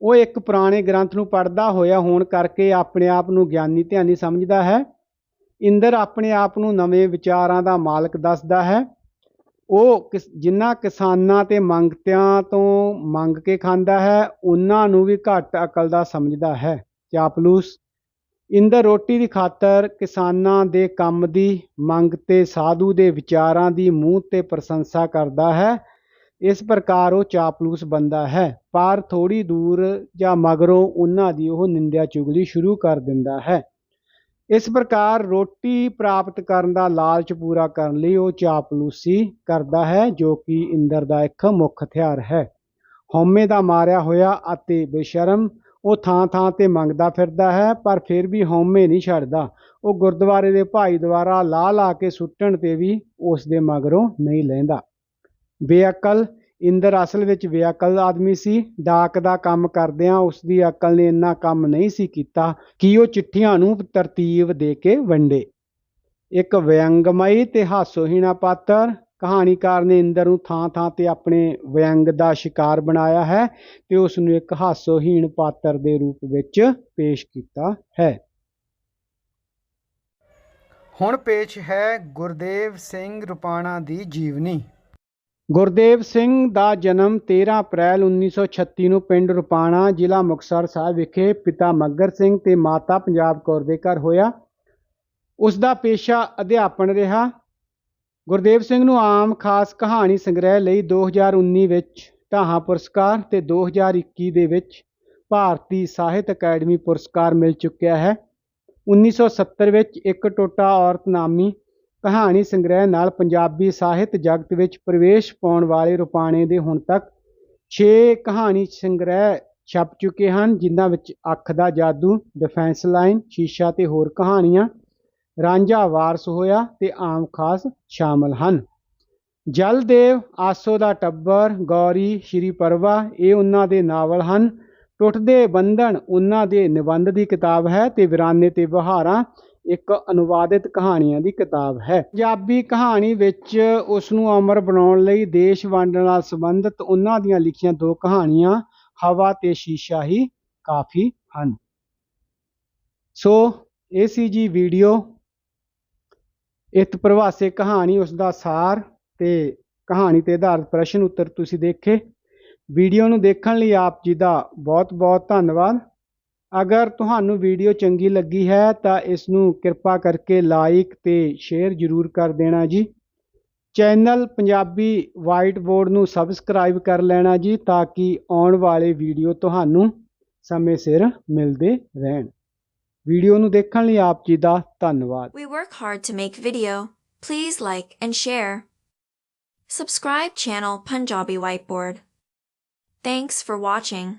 ਉਹ ਇੱਕ ਪੁਰਾਣੇ ਗ੍ਰੰਥ ਨੂੰ ਪੜ੍ਹਦਾ ਹੋਇਆ ਹੋਣ ਕਰਕੇ ਆਪਣੇ ਆਪ ਨੂੰ ਗਿਆਨੀ ਧਿਆਨੀ ਸਮਝਦਾ ਹੈ। ਇੰਦਰ ਆਪਣੇ ਆਪ ਨੂੰ ਨਵੇਂ ਵਿਚਾਰਾਂ ਦਾ ਮਾਲਕ ਦੱਸਦਾ ਹੈ। ਉਹ ਕਿਸ ਜਿਨ੍ਹਾਂ ਕਿਸਾਨਾਂ ਤੇ ਮੰਗਤਿਆਂ ਤੋਂ ਮੰਗ ਕੇ ਖਾਂਦਾ ਹੈ, ਉਹਨਾਂ ਨੂੰ ਵੀ ਘੱਟ ਅਕਲ ਦਾ ਸਮਝਦਾ ਹੈ। ਚਾਪਲੂਸ, ਇੰਦਰ ਰੋਟੀ ਦੀ ਖਾਤਰ ਕਿਸਾਨਾਂ ਦੇ ਕੰਮ ਦੀ ਮੰਗ ਤੇ ਸਾਧੂ ਦੇ ਵਿਚਾਰਾਂ ਦੀ ਮੂੰਹ ਤੇ ਪ੍ਰਸ਼ੰਸਾ ਕਰਦਾ ਹੈ। ਇਸ ਪ੍ਰਕਾਰ ਉਹ ਚਾਪਲੂਸ ਬੰਦਾ ਹੈ। ਪਰ ਥੋੜੀ ਦੂਰ ਜਾਂ ਮਗਰੋਂ ਉਹਨਾਂ ਦੀ ਉਹ ਨਿੰਦਿਆ ਚੁਗਲੀ ਸ਼ੁਰੂ ਕਰ ਦਿੰਦਾ ਹੈ। ਇਸ ਪ੍ਰਕਾਰ ਰੋਟੀ ਪ੍ਰਾਪਤ ਕਰਨ ਦਾ ਲਾਲਚ ਪੂਰਾ ਕਰਨ ਲਈ ਉਹ ਚਾਪਲੂਸੀ ਕਰਦਾ ਹੈ, ਜੋ ਕਿ ਇੰਦਰ ਦਾ ਇੱਕ ਮੁੱਖ ਹਥਿਆਰ ਹੈ। ਹਉਮੈ ਦਾ ਮਾਰਿਆ ਹੋਇਆ ਅਤੇ ਬੇਸ਼ਰਮ ਉਹ ਥਾਂ ਥਾਂ ਤੇ ਮੰਗਦਾ ਫਿਰਦਾ ਹੈ, ਪਰ ਫਿਰ ਵੀ ਹਉਮੈ ਨਹੀਂ ਛੱਡਦਾ। ਉਹ ਗੁਰਦੁਆਰੇ ਦੇ ਭਾਈ ਦੁਆਰਾ ਲਾ ਲਾ ਕੇ ਸੁੱਟਣ ਤੇ ਵੀ ਉਸ ਦੇ ਮਗਰੋਂ ਨਹੀਂ ਲੈਂਦਾ। ਬੇਅਕਲ ਇੰਦਰ ਅਸਲ ਵਿੱਚ ਵਿਅਕਲ ਆਦਮੀ ਸੀ, ਡਾਕ ਦਾ ਕੰਮ ਕਰਦਿਆਂ ਉਸ ਦੀ ਅਕਲ ਨੇ ਇੰਨਾ ਕੰਮ ਨਹੀਂ ਸੀ ਕੀਤਾ ਕਿ ਉਹ ਚਿੱਠੀਆਂ ਨੂੰ ਤਰਤੀਬ ਦੇ ਕੇ ਵੰਡੇ। ਇੱਕ ਵਿਅੰਗਮਈ ਤੇ ਹਾਸੋਹੀਣਾ ਪਾਤਰ, ਕਹਾਣੀਕਾਰ ਨੇ ਇੰਦਰ ਨੂੰ ਥਾਂ ਥਾਂ ਤੇ ਆਪਣੇ ਵਿਅੰਗ ਦਾ ਸ਼ਿਕਾਰ ਬਣਾਇਆ ਹੈ ਤੇ ਉਸ ਨੂੰ ਇੱਕ ਹਾਸੋਹੀਣ ਪਾਤਰ ਦੇ ਰੂਪ ਵਿੱਚ ਪੇਸ਼ ਕੀਤਾ ਹੈ। ਹੁਣ ਪੇਸ਼ ਹੈ ਗੁਰਦੇਵ ਸਿੰਘ ਰੁਪਾਣਾ ਦੀ ਜੀਵਨੀ। ਗੁਰਦੇਵ ਸਿੰਘ ਦਾ ਜਨਮ 13 ਅਪ੍ਰੈਲ 1936 ਨੂੰ ਪਿੰਡ ਰੁਪਾਣਾ ਜ਼ਿਲ੍ਹਾ ਮੁਕਤਸਰ ਸਾਹਿਬ ਵਿਖੇ ਪਿਤਾ ਮੱਗਰ ਸਿੰਘ ਤੇ ਮਾਤਾ ਪੰਜਾਬ ਕੌਰ ਦੇ ਘਰ ਹੋਇਆ। ਉਸ ਦਾ ਪੇਸ਼ਾ ਅਧਿਆਪਨ ਰਿਹਾ। ਗੁਰਦੇਵ ਸਿੰਘ ਨੂੰ ਆਮ ਖਾਸ ਕਹਾਣੀ ਸੰਗ੍ਰਹਿ ਲਈ 2019 ਵਿੱਚ ਢਾਹਾਂ ਪੁਰਸਕਾਰ ਤੇ 2021 ਦੇ ਵਿੱਚ ਭਾਰਤੀ ਸਾਹਿਤ ਅਕੈਡਮੀ ਪੁਰਸਕਾਰ ਮਿਲ ਚੁੱਕਿਆ ਹੈ। 1970 ਵਿੱਚ ਇੱਕ ਟੋਟਾ ਔਰਤ ਨਾਮੀ ਕਹਾਣੀ ਸੰਗ੍ਰਹਿ ਨਾਲ ਪੰਜਾਬੀ ਸਾਹਿਤ ਜਗਤ ਵਿੱਚ ਪ੍ਰਵੇਸ਼ ਪਾਉਣ ਵਾਲੇ ਰੁਪਾਣੇ ਦੇ ਹੁਣ ਤੱਕ 6 ਕਹਾਣੀ ਸੰਗ੍ਰਹਿ ਛਪ ਚੁੱਕੇ ਹਨ, ਜਿਨ੍ਹਾਂ ਵਿੱਚ ਅੱਖ ਦਾ ਜਾਦੂ ਡਿਫੈਂਸ ਲਾਈਨ ਸ਼ੀਸ਼ਾ ਤੇ ਹੋਰ ਕਹਾਣੀਆਂ, ਰਾਂਝਾ ਵਾਰਸ ਹੋਇਆ ਤੇ ਆਮ ਖਾਸ ਸ਼ਾਮਲ ਹਨ। ਜਲਦੇਵ, ਆਸੋ ਦਾ ਟੱਬਰ, ਗੌਰੀ, ਸ਼੍ਰੀ ਪਰਵਾ, ਇਹ ਉਹਨਾਂ ਦੇ ਨਾਵਲ ਹਨ। ਟੁੱਟਦੇ ਬੰਧਨ ਉਹਨਾਂ ਦੇ ਨਿਬੰਧ ਦੀ ਕਿਤਾਬ ਹੈ ਤੇ ਵਿਰਾਨੇ ਤੇ ਬਹਾਰਾਂ ਇੱਕ ਅਨੁਵਾਦਿਤ ਕਹਾਣੀਆਂ ਦੀ ਕਿਤਾਬ ਹੈ। ਪੰਜਾਬੀ ਕਹਾਣੀ ਵਿੱਚ ਉਸ ਨੂੰ ਅਮਰ ਬਣਾਉਣ ਲਈ ਦੇਸ਼ ਵੰਡ ਨਾਲ ਸੰਬੰਧਿਤ ਉਹਨਾਂ ਦੀਆਂ ਲਿਖੀਆਂ ਦੋ ਕਹਾਣੀਆਂ, ਹਵਾ ਤੇ ਸ਼ੀਸ਼ਾ ਹੀ ਕਾਫੀ ਹਨ। ਸੋ, ਇਹ ਸੀ ਜੀ ਵੀਡੀਓ। ਇਤ ਪ੍ਰਵਾਸੇ ਕਹਾਣੀ, ਉਸ ਦਾ ਸਾਰ ਤੇ ਕਹਾਣੀ ਤੇ ਆਧਾਰਿਤ ਪ੍ਰਸ਼ਨ ਉੱਤਰ ਤੁਸੀਂ ਦੇਖੇ। ਵੀਡੀਓ ਨੂੰ ਦੇਖਣ ਲਈ ਆਪ ਜੀ ਦਾ ਬਹੁਤ ਬਹੁਤ ਧੰਨਵਾਦ। ਅਗਰ ਤੁਹਾਨੂੰ ਵੀਡੀਓ ਚੰਗੀ ਲੱਗੀ ਹੈ ਤਾਂ ਇਸ ਨੂੰ ਕਿਰਪਾ ਕਰਕੇ ਲਾਈਕ ਤੇ ਸ਼ੇਅਰ ਜ਼ਰੂਰ ਕਰ ਦੇਣਾ ਜੀ ਚੈਨਲ ਪੰਜਾਬੀ ਵਾਈਟ ਬੋਰਡ ਨੂੰ ਸਬਸਕ੍ਰਾਈਬ ਕਰ ਲੈਣਾ ਜੀ ਤਾਂ ਕਿ ਆਉਣ ਵਾਲੇ ਵੀਡੀਓ ਤੁਹਾਨੂੰ ਸਮੇਂ ਸਿਰ ਮਿਲਦੇ ਰਹਿਣ ਵੀਡੀਓ ਨੂੰ ਦੇਖਣ ਲਈ ਆਪ ਜੀ ਦਾ ਧੰਨਵਾਦ We work hard to make video. Please like and share. Subscribe channel Punjabi Whiteboard. Thanks for watching.